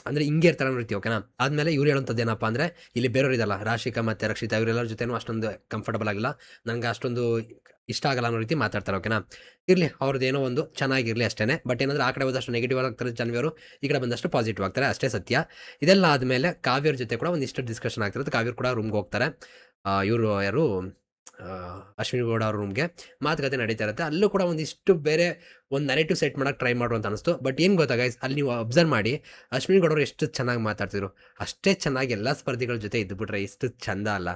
ಅಂದರೆ ಹಿಂಗೆ ಇರ್ತಾರೆ ಅನ್ನೋ ರೀತಿ ಓಕೆನಾ ಆದಮೇಲೆ ಇವ್ರು ಹೇಳೋಂಥದ್ದು ಏನಪ್ಪ ಅಂದರೆ ಇಲ್ಲಿ ಬೇರೆಯವ್ರು ಇದಲ್ಲ. ರಾಶಿಕಾ ಮತ್ತು ರಕ್ಷಿತಾ ಇವರೆಲ್ಲರ ಜೊತೆನೂ ಅಷ್ಟೊಂದು ಕಂಫರ್ಟಬಲ್ ಆಗಿಲ್ಲ. ನನಗೆ ಅಷ್ಟೊಂದು ಇಷ್ಟ ಆಗಲ್ಲ ಅನ್ನೋ ರೀತಿ ಮಾತಾಡ್ತಾರೆ ಓಕೆನಾ ಇರಲಿ ಅವ್ರದ್ದು ಏನೋ ಒಂದು ಚೆನ್ನಾಗಿರಲಿ ಅಷ್ಟೇ ಬಟ್ ಏನಂದ್ರೆ ಆ ಕಡೆ ಹೋದಷ್ಟು ನೆಗೆಟಿವ್ ಆಗ್ತಾರೆ ಜನವರು ಈ ಕಡೆ ಬಂದಷ್ಟು ಪಾಸಿಟಿವ್ ಆಗ್ತಾರೆ, ಅಷ್ಟೇ ಸತ್ಯ. ಇದೆಲ್ಲ ಆದಮೇಲೆ ಕಾವ್ಯರ ಜೊತೆ ಕೂಡ ಒಂದಿಷ್ಟು ಡಿಸ್ಕಷನ್ ಆಗ್ತಿರುತ್ತೆ ಕಾವ್ಯರು ಕೂಡ ರೂಮ್ಗೆ ಹೋಗ್ತಾರೆ. ಇವರು ಯಾರು? ಅಶ್ವಿನಿ ಗೌಡ ಅವ್ರ ರೂಮ್ಗೆ ಮಾತುಕತೆ ನಡೀತಾ ಇರುತ್ತೆ, ಅಲ್ಲೂ ಕೂಡ ಒಂದಿಷ್ಟು ಬೇರೆ ಒಂದು ನೆರೆಟಿವ್ ಸೆಟ್ ಮಾಡೋಕ್ಕೆ ಟ್ರೈ ಮಾಡು ಅಂತ ಅನಿಸ್ತು ಬಟ್ ಏನು ಗೊತ್ತಾಗ ಅಲ್ಲಿ ನೀವು ಅಬ್ಸರ್ವ್ ಮಾಡಿ ಅಶ್ವಿನಿ ಗೌಡ ಅವರು ಎಷ್ಟು ಚೆನ್ನಾಗಿ ಮಾತಾಡ್ತಿದ್ರು, ಅಷ್ಟೇ ಚೆನ್ನಾಗಿ ಎಲ್ಲ ಸ್ಪರ್ಧಿಗಳ ಜೊತೆ ಇದ್ದುಬಿಟ್ರೆ ಇಷ್ಟು ಚಂದ ಅಲ್ಲ.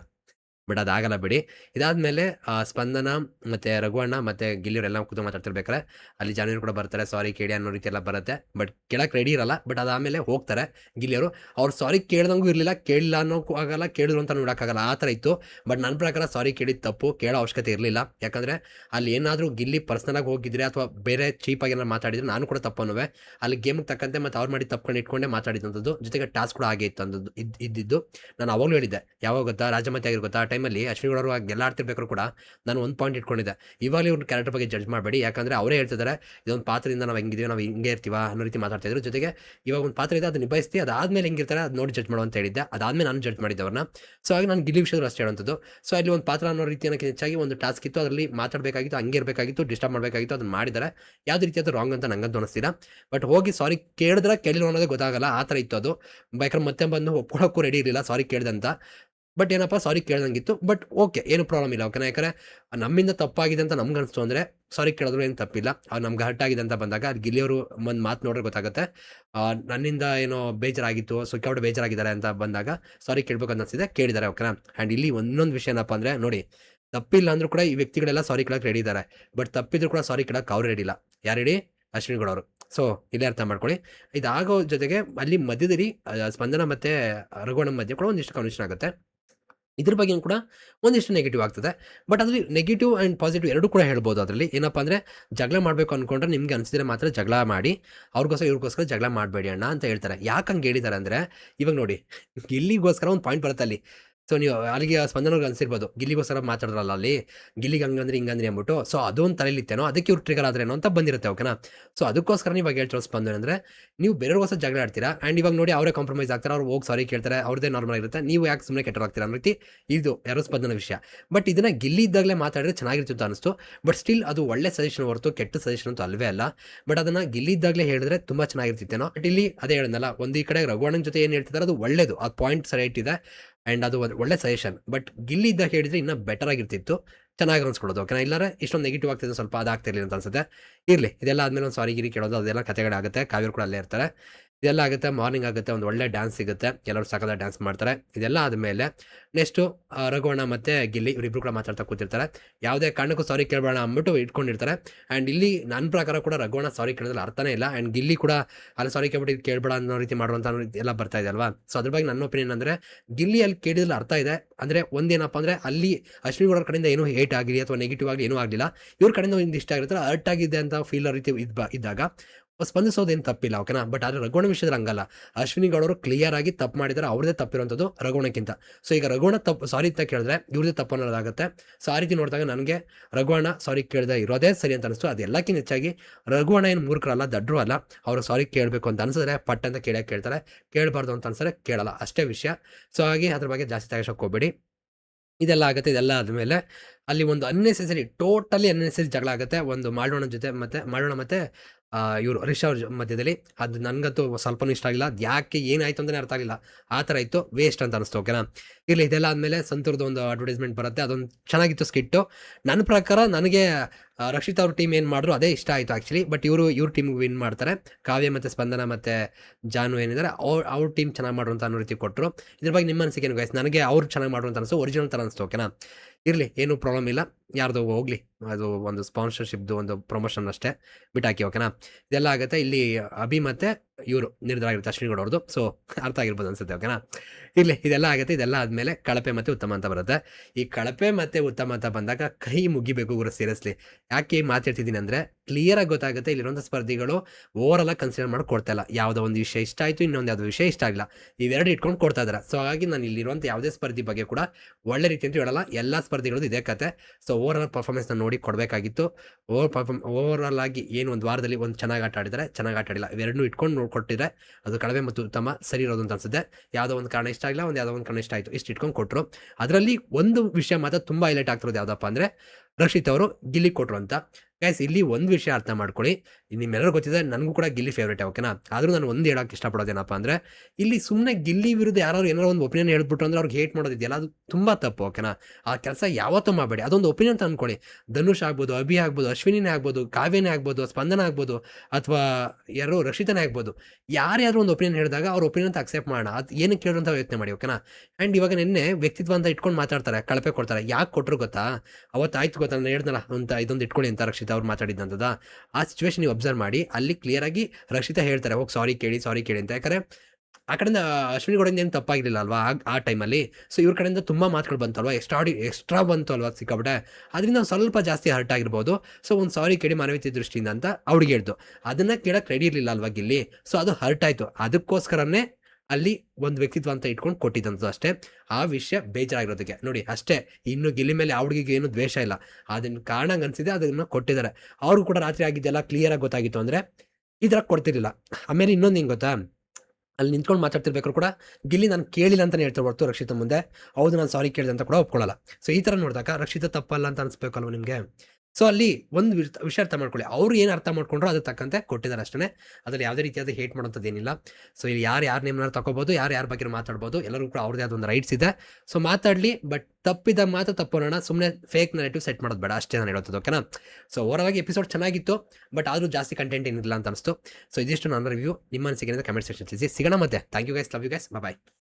ಬಟ್ ಅದಾಗಲ್ಲ ಬಿಡಿ. ಇದಾದಮೇಲೆ ಸ್ಪಂದನ ಮತ್ತು ರಘುವಣ್ಣ ಮತ್ತು ಗಿಲ್ಲಿಯವರೆಲ್ಲ ಕೂತು ಮಾತಾಡ್ತಿರ್ಬೇಕಾರೆ ಅಲ್ಲಿ ಜಾನೂರು ಕೂಡ ಬರ್ತಾರೆ, ಸಾರಿ ಕೇಳಿ ಅನ್ನೋ ರೀತಿ ಎಲ್ಲ ಬರುತ್ತೆ. ಬಟ್ ಕೇಳಕ್ಕೆ ರೆಡಿ ಇರಲ್ಲ. ಬಟ್ ಅದಾದಮೇಲೆ ಹೋಗ್ತಾರೆ ಗಿಲ್ಲಿಯವರು. ಅವ್ರು ಸಾರಿ ಕೇಳ್ದಂಗೂ ಇರಲಿಲ್ಲ, ಕೇಳಿಲ್ಲ ಅನ್ನೋಕ್ಕೂ ಆಗಲ್ಲ, ಕೇಳಿದ್ರು ಅಂತ ನೋಡೋಕ್ಕಾಗಲ್ಲ. ಆ ಥರ ಇತ್ತು. ಬಟ್ ನನ್ನ ಪ್ರಕಾರ ಸಾರಿ ಕೇಳಿದ ತಪ್ಪು, ಕೇಳೋ ಅವಶ್ಯಕತೆ ಇರಲಿಲ್ಲ. ಯಾಕಂದರೆ, ಅಲ್ಲಿ ಏನಾದರೂ ಗಿಲ್ಲಿ ಪರ್ಸ್ನಲಾಗಿ ಹೋಗಿದ್ರೆ ಅಥವಾ ಬೇರೆ ಚೀಪಾಗಿ ಏನಾದ್ರು ಮಾತಾಡಿದ್ರೆ ನಾನು ಕೂಡ ತಪ್ಪನ್ನುವೆ ಅಲ್ಲಿ ಗೇಮ್ಗೆ ತಕ್ಕಂತೆ ಮತ್ತು ಅವ್ರು ಮಾಡಿ ತಪ್ಕೊಂಡು ಇಟ್ಕೊಂಡೆ ಮಾತಾಡಿದಂಥದ್ದು ಜೊತೆಗೆ ಟಾಸ್ಕ್ ಕೂಡ ಆಗೇ ಇತ್ತು ಇದ್ದು ಇದ್ದಿದ್ದು. ನಾನು ಅವಾಗಲೂ ಹೇಳಿದ್ದೆ. ಯಾವಾಗ ಗೊತ್ತಾ? ರಾಜಮತಿ ಆಗಿರೋ ಗೊತ್ತಾ? ಆ ಟೈಮಲ್ಲಿ ಅಶ್ವಿನಿ ಗೌಡರು ಎಲ್ಲ ಆಡ್ತಿರ್ಬೇಕಾದ್ರು ಕೂಡ ನಾನು ಒಂದು ಪಾಯಿಂಟ್ ಇಟ್ಕೊಂಡಿದ್ದೆ. ಇವಾಗ ಇವ್ರ ಕ್ಯಾರೆಕ್ಟರ್ ಬಗ್ಗೆ ಜಡ್ಜ್ ಮಾಡಬೇಡಿ. ಯಾಕಂದರೆ ಅವರೇ ಹೇಳ್ತಿದ್ದಾರೆ ಇದೊಂದು ಪಾತ್ರದಿಂದ ನಾವು ಹೆಂಗಿದೀವಿ, ನಾವು ಹಿಂಗೆ ಇರ್ತೀವ ಅನ್ನೋ ರೀತಿ ಮಾತಾಡ್ತಿದ್ರು ಜೊತೆಗೆ ಇವಾಗ ಒಂದು ಪಾತ್ರ ಇದೆ, ಅದು ನಿಭಾಯಿಸ್ತಿ ಅದಾದಮೇಲೆ ಹೆಂಗಿರ್ತಾರೆ ಅದು ನೋಡಿ ಜಡ್ಜ್ ಅಂತ ಹೇಳಿದ್ದೆ. ಅದಾದಮೇಲೆ ನಾನು ಜಡ್ಜ್ ಮಾಡಿದ್ದೆ ಅವ್ರನ್ನ. ಸೊ ಹಾಗೆ ನಾನು ಗಿಲ್ಲಿ ವಿಷಯದಲ್ಲಿ ಅಷ್ಟೇ ಹೇಳುವಂಥದ್ದು. ಸೊ ಅಲ್ಲಿ ಒಂದು ಪಾತ್ರ ಅನ್ನೋ ರೀತಿ ಹೆಚ್ಚಾಗಿ ಒಂದು ಟಾಸ್ಕ್ ಇತ್ತು, ಅದರಲ್ಲಿ ಮಾತಾಡಬೇಕಾಗಿತ್ತು, ಹಂಗೆ ಇರಬೇಕಾಗಿತ್ತು ಡಿಸ್ಟರ್ಬ್ ಮಾಡಬೇಕಾಗಿತ್ತು, ಅದನ್ನು ಮಾಡಿದ್ದಾರೆ. ಯಾವುದೇ ರೀತಿ ಅದು ರಾಂಗ್ ಅಂತ ನಂಗಂತ ಅನಿಸ್ತಿಲ್ಲ. ಬಟ್ ಹೋಗಿ ಸಾರಿ ಕೇಳಿದ್ರೆ ಕೇಳಿಲ್ಲ ಅನ್ನೋದೇ ಗೊತ್ತಾಗಲ್ಲ. ಆ ಥರ ಇತ್ತು ಅದು. ಬೈಕರ್ ಮತ್ತೆ ಬಂದು ಒಪ್ಕೊಳ್ಳೋಕ್ಕೂ ರೆಡಿ ಇರಲಿಲ್ಲ ಸಾರಿ ಕೇಳ್ದಂತ ಬಟ್ ಏನಪ್ಪ ಸಾರಿ ಕೇಳ್ದಂಗಿತ್ತು. ಬಟ್ ಓಕೆ ಏನು ಪ್ರಾಬ್ಲಮ್ ಇಲ್ಲ. ಓಕೆನಾ ಯಾಕಂದರೆ ನಮ್ಮಿಂದ ತಪ್ಪಾಗಿದೆ ಅಂತ ನಮ್ಗೆ ಅನಿಸ್ತು ಅಂದರೆ ಸಾರಿ ಕೇಳಿದ್ರು, ಏನು ತಪ್ಪಿಲ್ಲ. ಅವ್ರು ನಮ್ಗೆ ಹರ್ಟ್ ಆಗಿದೆ ಅಂತ ಬಂದಾಗ ಅದು ಗಿಲಿಯವರು ಒಂದು ಮಾತು ನೋಡ್ರೆ ಗೊತ್ತಾಗುತ್ತೆ. ನನ್ನಿಂದ ಏನೋ ಬೇಜಾರಾಗಿತ್ತು, ಸಿಕ್ಕಾಪಟ್ಟೆ ಬೇಜಾರಾಗಿದ್ದಾರೆ ಅಂತ ಬಂದಾಗ ಸಾರಿ ಕೇಳಬೇಕು ಅಂತ ಕೇಳಿದ್ದಾರೆ ಓಕೆನಾ ಆ್ಯಂಡ್ ಇಲ್ಲಿ ಒಂದೊಂದು ವಿಷಯ ಏನಪ್ಪ ಅಂದರೆ, ನೋಡಿ, ತಪ್ಪಿಲ್ಲ ಅಂದ್ರೂ ಕೂಡ ಈ ವ್ಯಕ್ತಿಗಳೆಲ್ಲ ಸಾರಿ ಕೇಳಕ್ಕೆ ರೆಡಿ ಇದ್ದಾರೆ. ಬಟ್ ತಪ್ಪಿದ್ರು ಕೂಡ ಸಾರಿ ಕೇಳಕ್ಕೆ ಅವ್ರು ರೆಡಿ ಇಲ್ಲ. ಯಾರು ರೆಡಿ ಅಶ್ವಿನ್ ಅವರು. ಸೊ ಇಲ್ಲೇ ಅರ್ಥ ಮಾಡ್ಕೊಳ್ಳಿ. ಇದಾಗೋ ಜೊತೆಗೆ, ಅಲ್ಲಿ ಮಧ್ಯದಲ್ಲಿ ಸ್ಪಂದನ ಮತ್ತು ರಘುವಣ್ಣ ಮಧ್ಯೆ ಕೂಡ ಒಂದಿಷ್ಟು ಕನ್ವಿಷನ್ ಆಗುತ್ತೆ. ಇದ್ರ ಬಗ್ಗೆಯೂ ಕೂಡ ಒಂದಿಷ್ಟು ನೆಗೆಟಿವ್ ಆಗ್ತದೆ. ಬಟ್ ಅದರಲ್ಲಿ ನೆಗೆಟಿವ್ ಆ್ಯಂಡ್ ಪಾಸಿಟಿವ್ ಎರಡೂ ಕೂಡ ಹೇಳ್ಬೋದು ಅದರಲ್ಲಿ. ಏನಪ್ಪ ಅಂದರೆ ಜಗಳ ಮಾಡಬೇಕು ಅಂದ್ಕೊಂಡ್ರೆ ನಿಮಗೆ ಅನಿಸಿದ್ರೆ ಮಾತ್ರ ಜಗಳ ಮಾಡಿ, ಅವ್ರಿಗೋಸ್ಕರ ಇವ್ರಿಗೋಸ್ಕರ ಜಗಳ ಮಾಡಬೇಡಿ ಅಣ್ಣ ಅಂತ ಹೇಳ್ತಾರೆ. ಯಾಕೆ ಹಂಗೆ ಹೇಳಿದ್ದಾರೆ ಅಂದರೆ, ಇವಾಗ ನೋಡಿ, ಇಲ್ಲಿಗೋಸ್ಕರ ಒಂದು ಪಾಯಿಂಟ್ ಬರುತ್ತೆ ಅಲ್ಲಿ. ಸೊ ನೀವು ಅಲ್ಲಿಗೆ ಸ್ಪಂದನವ್ರಿಗೆ ಅನ್ಸಿರ್ಬೋದು. ಗಿಲ್ಲಿಗೋಸ್ಕರ ಮಾತಾಡ್ರಲ್ಲ ಅಲ್ಲಿ. ಗಿಲ್ಲಿಗೆ ಹಂಗಂದ್ರೆ, ಹಿಂಗಂದ್ರೆ ಅಂದ್ಬಿಟ್ಟು. ಸೊ ಅದೊಂದು ತಲೆಲಿತ್ತೇನೋ ಅದಕ್ಕೆ ಇವ್ರು ಟ್ರಿಗರ್ ಆದ್ರೇನೋ ಅಂತ ಬಂದಿರುತ್ತೆ ಓಕೆನಾ ಸೊ ಅದಕ್ಕೋಸ್ಕರ ಇವಾಗ ಹೇಳ್ತಿರೋ ಸ್ಪಂದನ ಅಂದರೆ, ನೀವು ಬೇರೆಯವ್ರಿಗೋಸ್ಕರ ಜಗಳ ಆಡ್ತೀರಾ? ಆ್ಯಂಡ್ ಇವಾಗ ನೋಡಿ ಅವರೇ ಕಾಂಪ್ರಮೈಸ್ ಆಗ್ತಾರೆ, ಅವ್ರು ಹೋಗಿ ಸಾರಿ ಕೇಳ್ತಾರೆ ಅವ್ರದೇ ನಾರ್ಮಲ್ ಆಗಿರುತ್ತೆ. ನೀವು ಯಾಕೆ ಸುಮ್ಮನೆ ಕೆಟ್ಟರಾಗ್ತೀರಾ ಅನ್ನೋ ರೀತಿ ಇದು ಯಾರೋ ಸ್ಪಂದನ ವಿಷಯ. ಬಟ್ ಇದನ್ನ ಗಿಲ್ಲಿ ಇದ್ದಾಗಲೇ ಮಾತಾಡಿದ್ರೆ ಚೆನ್ನಾಗಿರ್ತಿತ್ತು ಅನಿಸ್ತು. ಬಟ್ ಸ್ಟಿಲ್ ಅದು ಒಳ್ಳೆ ಸಜೆಷನ್ ಹೊರತು, ಕೆಟ್ಟ ಸಜೆಷನ್ ಅಂತೂ ಅಲ್ವೇ ಅಲ್ಲ. ಬಟ್ ಅದನ್ನು ಗಿಲ್ಲಿ ಇದ್ದಾಗಲೇ ಹೇಳಿದ್ರೆ ತುಂಬ ಚೆನ್ನಾಗಿರ್ತಿತ್ತೇನೋ? ಬಟ್ ಇಲ್ಲಿ ಅದೇ ಹೇಳಿದ್ನಲ್ಲ, ಒಂದು ಈ ಕಡೆ ರಘುವಣ್ಣನ ಜೊತೆ ಏನು ಹೇಳ್ತಿದ್ದಾರೆ ಅದು ಒಳ್ಳೇದು. ಆ ಪಾಯಿಂಟ್ ಸರಿ ಇದೆ ಆ್ಯಂಡ್ ಅದು ಒಳ್ಳೆ ಸಜೆಷನ್ ಬಟ್ ಗಿಲ್ಲಿ ಹೇಳಿದರೆ ಇನ್ನೂ ಬೆಟರ್ ಆಗಿರ್ತಿತ್ತು. ಚೆನ್ನಾಗಿ ಅನ್ಸ್ಕೊಳ್ಳೋದು ಓಕೆನಾ ಇಲ್ಲಾರೆ ಇಷ್ಟೊಂದು ನೆಗೆಟಿವ್ ಆಗ್ತಿದೆ ಸ್ವಲ್ಪ ಅದಾಗ್ತಿರ್ಲಿಲ್ಲ ಅಂತ ಅನ್ಸುತ್ತೆ. ಇರಲಿ. ಇದೆಲ್ಲ ಆದಮೇಲೆ ಒಂದು ಸಾರಿ ಗಿರಿ ಕೇಳೋದು, ಅದೆಲ್ಲ ಕಥೆಗಳಾಗುತ್ತೆ ಕಾವ್ಯರು ಕೂಡ ಅಲ್ಲೇ ಇರ್ತಾರೆ. ಇದೆಲ್ಲ ಆಗುತ್ತೆ ಮಾರ್ನಿಂಗ್ ಆಗುತ್ತೆ, ಒಂದು ಒಳ್ಳೆ ಡ್ಯಾನ್ಸ್ ಸಿಗುತ್ತೆ. ಎಲ್ಲರೂ ಸಕದ ಡ್ಯಾನ್ಸ್ ಮಾಡ್ತಾರೆ. ಇದೆಲ್ಲ ಆದಮೇಲೆ ನೆಕ್ಸ್ಟು ರಘುವಣ್ಣ ಮತ್ತು ಗಿಲ್ಲಿ ಇವರಿಬ್ರು ಕೂಡ ಮಾತಾಡ್ತಾ ಕೂತಿರ್ತಾರೆ. ಯಾವುದೇ ಕಾರಣಕ್ಕೂ ಸಾರಿ ಕೇಳಬೇಡ ಅಂದ್ಬಿಟ್ಟು ಇಟ್ಕೊಂಡಿರ್ತಾರೆ. ಆ್ಯಂಡ್ ಇಲ್ಲಿ ನನ್ನ ಪ್ರಕಾರ ಕೂಡ ರಘುವಣ್ಣ ಸಾರಿ ಕೇಳೋದ್ರಲ್ಲಿ ಅರ್ಥನೇ ಇಲ್ಲ. ಆ್ಯಂಡ್ ಗಿಲ್ಲಿ ಕೂಡ ಅಲ್ಲಿ ಸಾರಿ ಕೇಳ್ಬಿಟ್ಟು ಕೇಳಬೇಡ ಅನ್ನೋ ರೀತಿ ಮಾಡುವಂಥ ಎಲ್ಲ ಬರ್ತಾ ಇದೆ ಅಲ್ವಾ? ಸೊ ಅದ್ರ ಬಗ್ಗೆ ನನ್ನ ಒಪಿನಿಯನ್ ಅಂದರೆ ಗಿಲ್ಲಿ ಅಲ್ಲಿ ಕೇಳಿದ್ರೆ ಅರ್ಥ ಇದೆ. ಅಂದರೆ ಒಂದೇನಪ್ಪ ಅಂದರೆ ಅಲ್ಲಿ ಅಶ್ವಿನಿ ಗೌಡರ ಕಡೆಯಿಂದ ಏನೂ ಹೇಟ್ ಆಗಲಿ ಅಥವಾ ನೆಗೆಟಿವ್ ಆಗಲಿ ಏನೂ ಆಗಲಿಲ್ಲ. ಇವ್ರ ಕಡೆಯಿಂದ ಒಂದು ಇಷ್ಟ ಆಗಿರ್ತಾರೆ ಅರ್ಟ್ ಆಗಿದೆ ಅಂತ ಫೀಲ್ ರೀತಿ ಇದ್ ಇದ್ದಾಗ. ಸ್ಪಂದಿಸೋದೇನು ತಪ್ಪಿಲ್ಲ, ಓಕೆನಾ? ಬಟ್ ಆದರೆ ರಘುವಣ ವಿಷಯದಲ್ಲಿ ಹಂಗಲ್ಲ. ಅಶ್ವಿನಿ ಗೌಡರು ಕ್ಲಿಯರ್ ಆಗಿ ತಪ್ಪು ಮಾಡಿದ್ದಾರೆ ಅವ್ರದೇ ತಪ್ಪಿರುವಂಥದ್ದು ರಘುಣಕ್ಕಿಂತ ಸೊ ಈಗ ರಘುಣ ತಪ್ಪು ಸಾರಿ ಅಂತ ಕೇಳಿದ್ರೆ ಇವ್ರದೇ ತಪ್ಪು ಅನ್ನೋದಾಗುತ್ತೆ. ಸೊ ಆ ರೀತಿ ನೋಡಿದಾಗ ನನಗೆ ರಘುವಣ ಸಾರಿ ಕೇಳಿದೆ ಇರೋದೇ ಸರಿ ಅಂತ ಅನಿಸ್ತು. ಅದೆಲ್ಲಕ್ಕಿಂತ ಹೆಚ್ಚಾಗಿ ರಘುವಣ ಏನು ಮೂರ್ಖರಲ್ಲ ದಡ್ರು ಅಲ್ಲ, ಅವರು ಸಾರಿ ಕೇಳಬೇಕು ಅಂತ ಅನ್ಸಿದ್ರೆ ಪಟ್ ಅಂತ ಕೇಳಕ್ಕೆ ಕೇಳ್ತಾರೆ. ಕೇಳಬಾರ್ದು ಅಂತ ಅನ್ಸಿದ್ರೆ ಕೇಳಲ್ಲ, ಅಷ್ಟೇ ವಿಷಯ. ಸೊ ಹಾಗೆ ಅದ್ರ ಬಗ್ಗೆ ಜಾಸ್ತಿ ತಗೋಶಕ್ಕೆ ಹೋಗ್ಬೇಡಿ. ಇದೆಲ್ಲ ಆಗುತ್ತೆ, ಇದೆಲ್ಲ ಆದಮೇಲೆ ಅಲ್ಲಿ ಒಂದು ಅನ್ನೆಸೆಸರಿ ಟೋಟಲಿ ಅನ್ನೆಸರಿ ಜಗಳ ಆಗುತ್ತೆ. ಒಂದು ಮಾಡೋಣ ಜೊತೆ ಮತ್ತೆ, ಮಾಡೋಣ ಮತ್ತೆ ಇವರು ಹರೀಶ್ ಅವ್ರ ಮಧ್ಯದಲ್ಲಿ. ಅದು ನನಗಂತೂ ಸ್ವಲ್ಪನೂ ಇಷ್ಟ ಆಗಿಲ್ಲ. ಅದು ಯಾಕೆ ಏನಾಯ್ತು ಅಂತಲೇ ಅರ್ಥ ಆಗಿಲ್ಲ. ಆ ಥರ ಇತ್ತು. ವೇಸ್ಟ್ ಅಂತ ಅನಿಸ್ತು ಓಕೆನಾ ಇರಲಿ, ಇದೆಲ್ಲ ಆದಮೇಲೆ ಸಂತೂರ್ದು ಒಂದು ಅಡ್ವರ್ಟೈಸ್ಮೆಂಟ್ ಬರುತ್ತೆ. ಅದೊಂದು ಚೆನ್ನಾಗಿತ್ತು ಸ್ಕಿಟ್ಟು ನನ್ನ ಪ್ರಕಾರ ನನಗೆ ರಕ್ಷಿತ್ ಅವ್ರ ಟೀಮ್ ಏನು ಮಾಡಿದ್ರು ಅದೇ ಇಷ್ಟ ಆಯಿತು ಆ್ಯಕ್ಚುಲಿ ಬಟ್ ಇವರು, ಇವ್ರ ಟೀಮ್ಗೆ ವಿನ್ ಮಾಡ್ತಾರೆ. ಕಾವ್ಯ ಮತ್ತು ಸ್ಪಂದನ ಮತ್ತು ಜಾನು ಏನಿದ್ದಾರೆ ಅವ್ರ ಅವ್ರ ಟೀಮ್ ಚೆನ್ನಾಗಿ ಮಾಡ್ರು ಅಂತ ಅನ್ನೋ ರೀತಿ ಕೊಟ್ಟರು ಇದ್ರ ಬಗ್ಗೆ ನಿಮ್ಮ ಅನಿಸಿಕೆ ಏನು ಗೈಸ್ ನನಗೆ ಅವ್ರು ಚೆನ್ನಾಗಿ ಮಾಡುವಂಥ ಅನಿಸ್ತು ಒರಿಜಿನಲ್ ಥರ ಅನಿಸ್ತು ಓಕೆನಾ ಇರಲಿ, ಏನೂ ಪ್ರಾಬ್ಲಮ್ ಇಲ್ಲ. ಯಾರ್ದು ಹೋಗ್ಲಿ. ಅದು ಒಂದು ಸ್ಪಾನ್ಸರ್ಶಿಪ್ದು ಒಂದು ಪ್ರಮೋಷನ್ ಅಷ್ಟೇ. ಬಿಟ್ಟಾಕಿ ಓಕೆನಾ ಇದೆಲ್ಲ ಆಗುತ್ತೆ. ಇಲ್ಲಿ ಅಭಿ ಮತ್ತೆ ಇವರು ನಿರ್ಧಾರ ಅಶ್ವಿನಿ ಗೌಡ ಸೊ ಅರ್ಥ ಆಗಿರ್ಬೋದು ಅನ್ಸುತ್ತೆ ಓಕೆನಾ ಇರಲಿ ಇದೆಲ್ಲ ಆಗುತ್ತೆ. ಇದೆಲ್ಲ ಆದಮೇಲೆ ಕಳಪೆ ಮತ್ತೆ ಉತ್ತಮ ಅಂತ ಬರುತ್ತೆ. ಈ ಕಳಪೆ ಮತ್ತೆ ಉತ್ತಮ ಅಂತ ಬಂದಾಗ ಕೈ ಮುಗಿಬೇಕು ಗುರು ಸೀರಿಯಸ್ಲಿ ಯಾಕೆ ಮಾತಾಡ್ತಿದ್ದೀನಿ ಮಾತಾಡ್ತಿದ್ದೀನಿ ಅಂದರೆ ಕ್ಲಿಯರಾಗಿ ಗೊತ್ತಾಗುತ್ತೆ. ಇಲ್ಲಿರುವಂಥ ಸ್ಪರ್ಧಿಗಳು ಓವರ್ ಆಗಿ ಕನ್ಸಿಡರ್ ಮಾಡಿ ಕೊಡ್ತಾ ಇಲ್ಲ. ಯಾವುದೋ ಒಂದು ವಿಷಯ ಇಷ್ಟ ಆಯಿತು, ಇನ್ನೊಂದು ಯಾವುದೋ ವಿಷಯ ಇಷ್ಟ ಆಗಿಲ್ಲ. ಇವೆರಡು ಇಟ್ಕೊಂಡು ಕೊಡ್ತಾ ಇದ್ದಾರೆ ಸೊ ಹಾಗಾಗಿ ನಾನು ಇಲ್ಲಿರುವಂಥ ಯಾವುದೇ ಸ್ಪರ್ಧಿ ಬಗ್ಗೆ ಕೂಡ ಒಳ್ಳೆ ರೀತಿ ಅಂತ ಹೇಳಲ್ಲ. ಎಲ್ಲ ಸ್ಪರ್ಧಿಗಳದ್ದು ಇದೇ ಕತೆ. ಸೊ ಓವರ್ ಆಲ್ ಪರ್ಫಾರ್ಮೆನ್ಸ್ನ ನೋಡಿ ಕೊಡಬೇಕಾಗಿತ್ತು. ಓವರ್ ಪರ್ಫಾರ್ಮ್ ಓವರಾಲ್ ಆಗಿ ಏನು ಒಂದು ವಾರದಲ್ಲಿ ಒಂದು ಚೆನ್ನಾಗಿ ಆಟ ಆಡಿದರೆ ಚೆನ್ನಾಗಿ ಆಟ ಆಡಿಲ್ಲ. ಇವೆರಡನ್ನೂ ಇಟ್ಕೊಂಡು ನೋಡ್ಕೊಟ್ಟಿದ್ರೆ ಅದು ಕಡಿಮೆ ಮತ್ತು ಉತ್ತಮ ಸರಿ ಇರೋದು ಅಂತ ಅನ್ಸುತ್ತೆ. ಯಾವುದೋ ಒಂದು ಕಾರಣ ಇಷ್ಟ ಆಗಿಲ್ಲ, ಒಂದು ಯಾವುದೋ ಒಂದು ಕಾರಣ ಇಷ್ಟ ಆಯಿತು. ಇಷ್ಟು ಇಟ್ಕೊಂಡು ಕೊಟ್ಟರು ಅದರಲ್ಲಿ ಒಂದು ವಿಷಯ ಮಾತ್ರ ತುಂಬ ಹೈಲೈಟ್ ಆಗ್ತಿರೋದು ಯಾವುದಪ್ಪ ಅಂದರೆ ರಕ್ಷಿತ್ ಅವರು ಗಿಲ್ಲಿ ಕೊಟ್ಟರು ಅಂತ. ಗೈಸ್ ಇಲ್ಲಿ ಒಂದು ವಿಷಯ ಅರ್ಥ ಮಾಡ್ಕೊಳ್ಳಿ. ನಿಮ್ಮೆಲ್ಲರೂ ಗೊತ್ತಿದೆ, ನನಗೂ ಕೂಡ ಗಿಲ್ಲಿ ಫೇವ್ರೇಟ್ ಓಕೆನಾ ಆದರೂ ನಾನು ಒಂದು ಹೇಳೋಕೆ ಇಷ್ಟಪಡೋದೇನಪ್ಪ ಅಂದರೆ, ಇಲ್ಲಿ ಸುಮ್ಮನೆ ಗಿಲ್ಲಿ ವಿರುದ್ಧ ಯಾರಾದ್ರು ಏನಾರು ಒಂದು ಒಪಿನಿಯನ್ ಹೇಳ್ಬಿಟ್ರು ಅಂದ್ರೆ ಅವ್ರಿಗೆ ಹೇಟ್ ಮಾಡೋದಿದೆಯಲ್ಲ ಅದು ತುಂಬ ತಪ್ಪು ಓಕೆನಾ ಆ ಕೆಲಸ ಯಾವತ್ತೂ ಮಾಡಬೇಡಿ. ಅದೊಂದು ಒಪಿನಿಯನ್ ಅಂತ ಅಂದ್ಕೊಳ್ಳಿ ಧನುಷ್ ಆಗ್ಬೋದು, ಅಭಿ ಆಗ್ಬೋದು ಅಶ್ವಿನಿನೇ ಆಗ್ಬೋದು, ಕಾವ್ಯನೇ ಆಗ್ಬೋದು, ಸ್ಪಂದನ ಆಗ್ಬೋದು, ಅಥವಾ ಯಾರು ರಕ್ಷಿತನೇ ಆಗ್ಬೋದು. ಯಾರ್ಯಾರು ಒಂದು ಒಪಿನಿಯನ್ ಹೇಳಿದಾಗ ಅವ್ರ ಒಪಿನಿಯನ್ ಅಂತ ಅಕ್ಸೆಪ್ಟ್ ಮಾಡೋಣ. ಅದು ಏನಕ್ಕೆ ಕೇಳುವಂಥ ಯೋಚನೆ ಮಾಡಿ ಓಕೆನಾ ಆ್ಯಂಡ್ ಇವಾಗ ನಿನ್ನೆ ವ್ಯಕ್ತಿತ್ವ ಅಂತ ಇಟ್ಕೊಂಡು ಮಾತಾಡ್ತಾರೆ, ಕಳಪೆ ಕೊಡ್ತಾರೆ. ಯಾಕೆ ಕೊಟ್ಟರು ಗೊತ್ತಾ? ಅವತ್ತು ಆಯ್ತು ಗೊತ್ತಾ? ನಾನು ಹೇಳ್ದಲ್ಲ, ಅಂತ ಇದೊಂದು ಇಟ್ಕೊಳ್ಳಿ ಅಂತ ರಕ್ಷಿತ. ಅವ್ರು ಮಾತಾಡಿದ್ದಂಥದ್ದು ಆ ಸಿಚುವೇಶನ್ ನೀವು ಅಬ್ಸರ್ವ್ ಮಾಡಿ, ಅಲ್ಲಿ ಕ್ಲಿಯರಾಗಿ ರಕ್ಷಿತ ಹೇಳ್ತಾರೆ, ಹೋಗಿ ಸಾರಿ ಕೇಳಿ ಸಾರಿ ಕೇಳಿ ಅಂತ. ಯಾಕಂದರೆ, ಆ ಕಡೆಯಿಂದ ಅಶ್ವಿನಿ ಗೌಡಿಂದ ಏನು ತಪ್ಪಾಗಿರಲಿಲ್ಲ ಅಲ್ವಾ? ಆ ಟೈಮಲ್ಲಿ ಸೊ ಇವ್ರ ಕಡೆಯಿಂದ ತುಂಬ ಮಾತುಗಳು ಬಂತಲ್ವಾ? ಎಕ್ಸ್ಟ್ರಾ ಎಕ್ಸ್ಟ್ರಾ ಬಂತು ಅಲ್ವಾ ಸಿಕ್ಕಾಬಿಟ್ಟೆ ಅದರಿಂದ ಸ್ವಲ್ಪ ಜಾಸ್ತಿ ಹರ್ಟ್ ಆಗಿರ್ಬೋದು. ಸೊ ಒಂದು ಸಾರಿ ಕೇಳಿ ಮಾನವೀಯತೆ ದೃಷ್ಟಿಯಿಂದ ಅಂತ ಅವ್ರಿಗೆ ಹೇಳ್ದು. ಅದನ್ನು ಕೇಳಕ್ಕೆ ರೆಡಿ ಇರಲಿಲ್ಲ ಅಲ್ವಾ ಗಿಲ್ಲಿ? ಸೊ ಅದು ಹರ್ಟ್ ಆಯಿತು. ಅದಕ್ಕೋಸ್ಕರನೇ ಅಲ್ಲಿ ಒಂದು ವ್ಯಕ್ತಿತ್ವ ಅಂತ ಇಟ್ಕೊಂಡು ಕೊಟ್ಟಿದ್ದಂಥದ್ದು ಅಷ್ಟೇ. ಆ ವಿಷಯ ಬೇಜಾರಾಗಿರೋದಕ್ಕೆ. ನೋಡಿ, ಅಷ್ಟೇ. ಇನ್ನು ಗಿಲ್ಲಿ ಮೇಲೆ ಆ ಹುಡುಗಿಗೆ ಏನು ದ್ವೇಷ ಇಲ್ಲ. ಅದನ್ನ ಕಾರಣ ಅನಿಸಿದೆ, ಅದನ್ನು ಕೊಟ್ಟಿದ್ದಾರೆ. ಅವ್ರಿಗೂ ಕೂಡ ರಾತ್ರಿ ಆಗಿದ್ದೆಲ್ಲ ಕ್ಲಿಯರಾಗಿ ಗೊತ್ತಾಗಿತ್ತು ಅಂದರೆ ಈ ಥರ ಕೊಡ್ತಿರ್ಲಿಲ್ಲ. ಆಮೇಲೆ ಇನ್ನೊಂದು ಹಿಂಗೆ ಗೊತ್ತಾ? ಅಲ್ಲಿ ನಿಂತ್ಕೊಂಡು ಮಾತಾಡ್ತಿರ್ಬೇಕಾದ್ರು ಕೂಡ ಗಿಲ್ಲಿ ನಾನು ಕೇಳಿಲ್ಲ ಅಂತಲೇ ಹೇಳ್ತಾರೆ ಹೊರತು ರಕ್ಷಿತ ಮುಂದೆ. ಹೌದು, ನಾನು ಸಾರಿ ಕೇಳಿದೆ ಅಂತ ಕೂಡ ಒಪ್ಕೊಳ್ಳಲ್ಲ ಸೊ ಈ ಥರ ನೋಡಿದಾಗ ರಕ್ಷಿತ ತಪ್ಪಲ್ಲ ಅಂತ ಅನಿಸ್ಬೇಕಲ್ವ ನಿಮಗೆ? ಸೊ ಅಲ್ಲಿ ಒಂದು ವಿಷಯ ಅರ್ಥ ಮಾಡ್ಕೊಳ್ಳಿ. ಅವ್ರು ಏನು ಅರ್ಥ ಮಾಡ್ಕೊಂಡ್ರು ಅದಕ್ಕೆ ತಕ್ಕಂತೆ ಕೊಟ್ಟಿದ್ದಾರೆ ಅಷ್ಟೇ ಅದ್ರಲ್ಲಿ ಯಾವುದೇ ರೀತಿಯಾದ ಹೇಟ್ ಮಾಡೋಂಥದ್ದು ಏನಿಲ್ಲ. ಸೊ ಇಲ್ಲಿ ಯಾರು ಯಾರು ನೇಮ್ನಾರು ತಗೋಬೋದು, ಯಾರು ಯಾರ ಬಗ್ಗೆ ಮಾತಾಡ್ಬೋದು, ಎಲ್ಲರೂ ಕೂಡ ಅವ್ರದ್ದೇ ಆದ ಒಂದು ರೈಟ್ಸ್ ಇದೆ. ಸೊ ಮಾತಾಡಲಿ ಬಟ್ ತಪ್ಪಿದ ಮಾತು ತಪ್ಪೋಣ ಸುಮ್ಮನೆ ಫೇಕ್ ನೆಗೆಟಿವ್ ಸೆಟ್ ಮಾಡೋದು ಬೇಡ. ಅಷ್ಟೇ ನಾನು ಹೇಳೋದು ಓಕೆನಾ ಸೊ ಓವರಾಲ್ ಆಗಿ ಎಪಿಸೋಡ್ ಚೆನ್ನಾಗಿತ್ತು ಬಟ್ ಆದರೂ ಜಾಸ್ತಿ ಕಂಟೆಂಟ್ ಏನಿಲ್ಲ ಅಂತ ಅನಿಸ್ತು. ಸೊ ಇದಿಷ್ಟು ನನ್ನ ರಿವ್ಯೂ ನಿಮ್ಮ ಅನಿಸಿಕೆ ಕಮೆಂಟ್ ಸೆಕ್ಷನ್ ತಿಳಿಸಿ. ಸಿಗೋಣ ಮತ್ತೆ. Thank you guys love you guys bye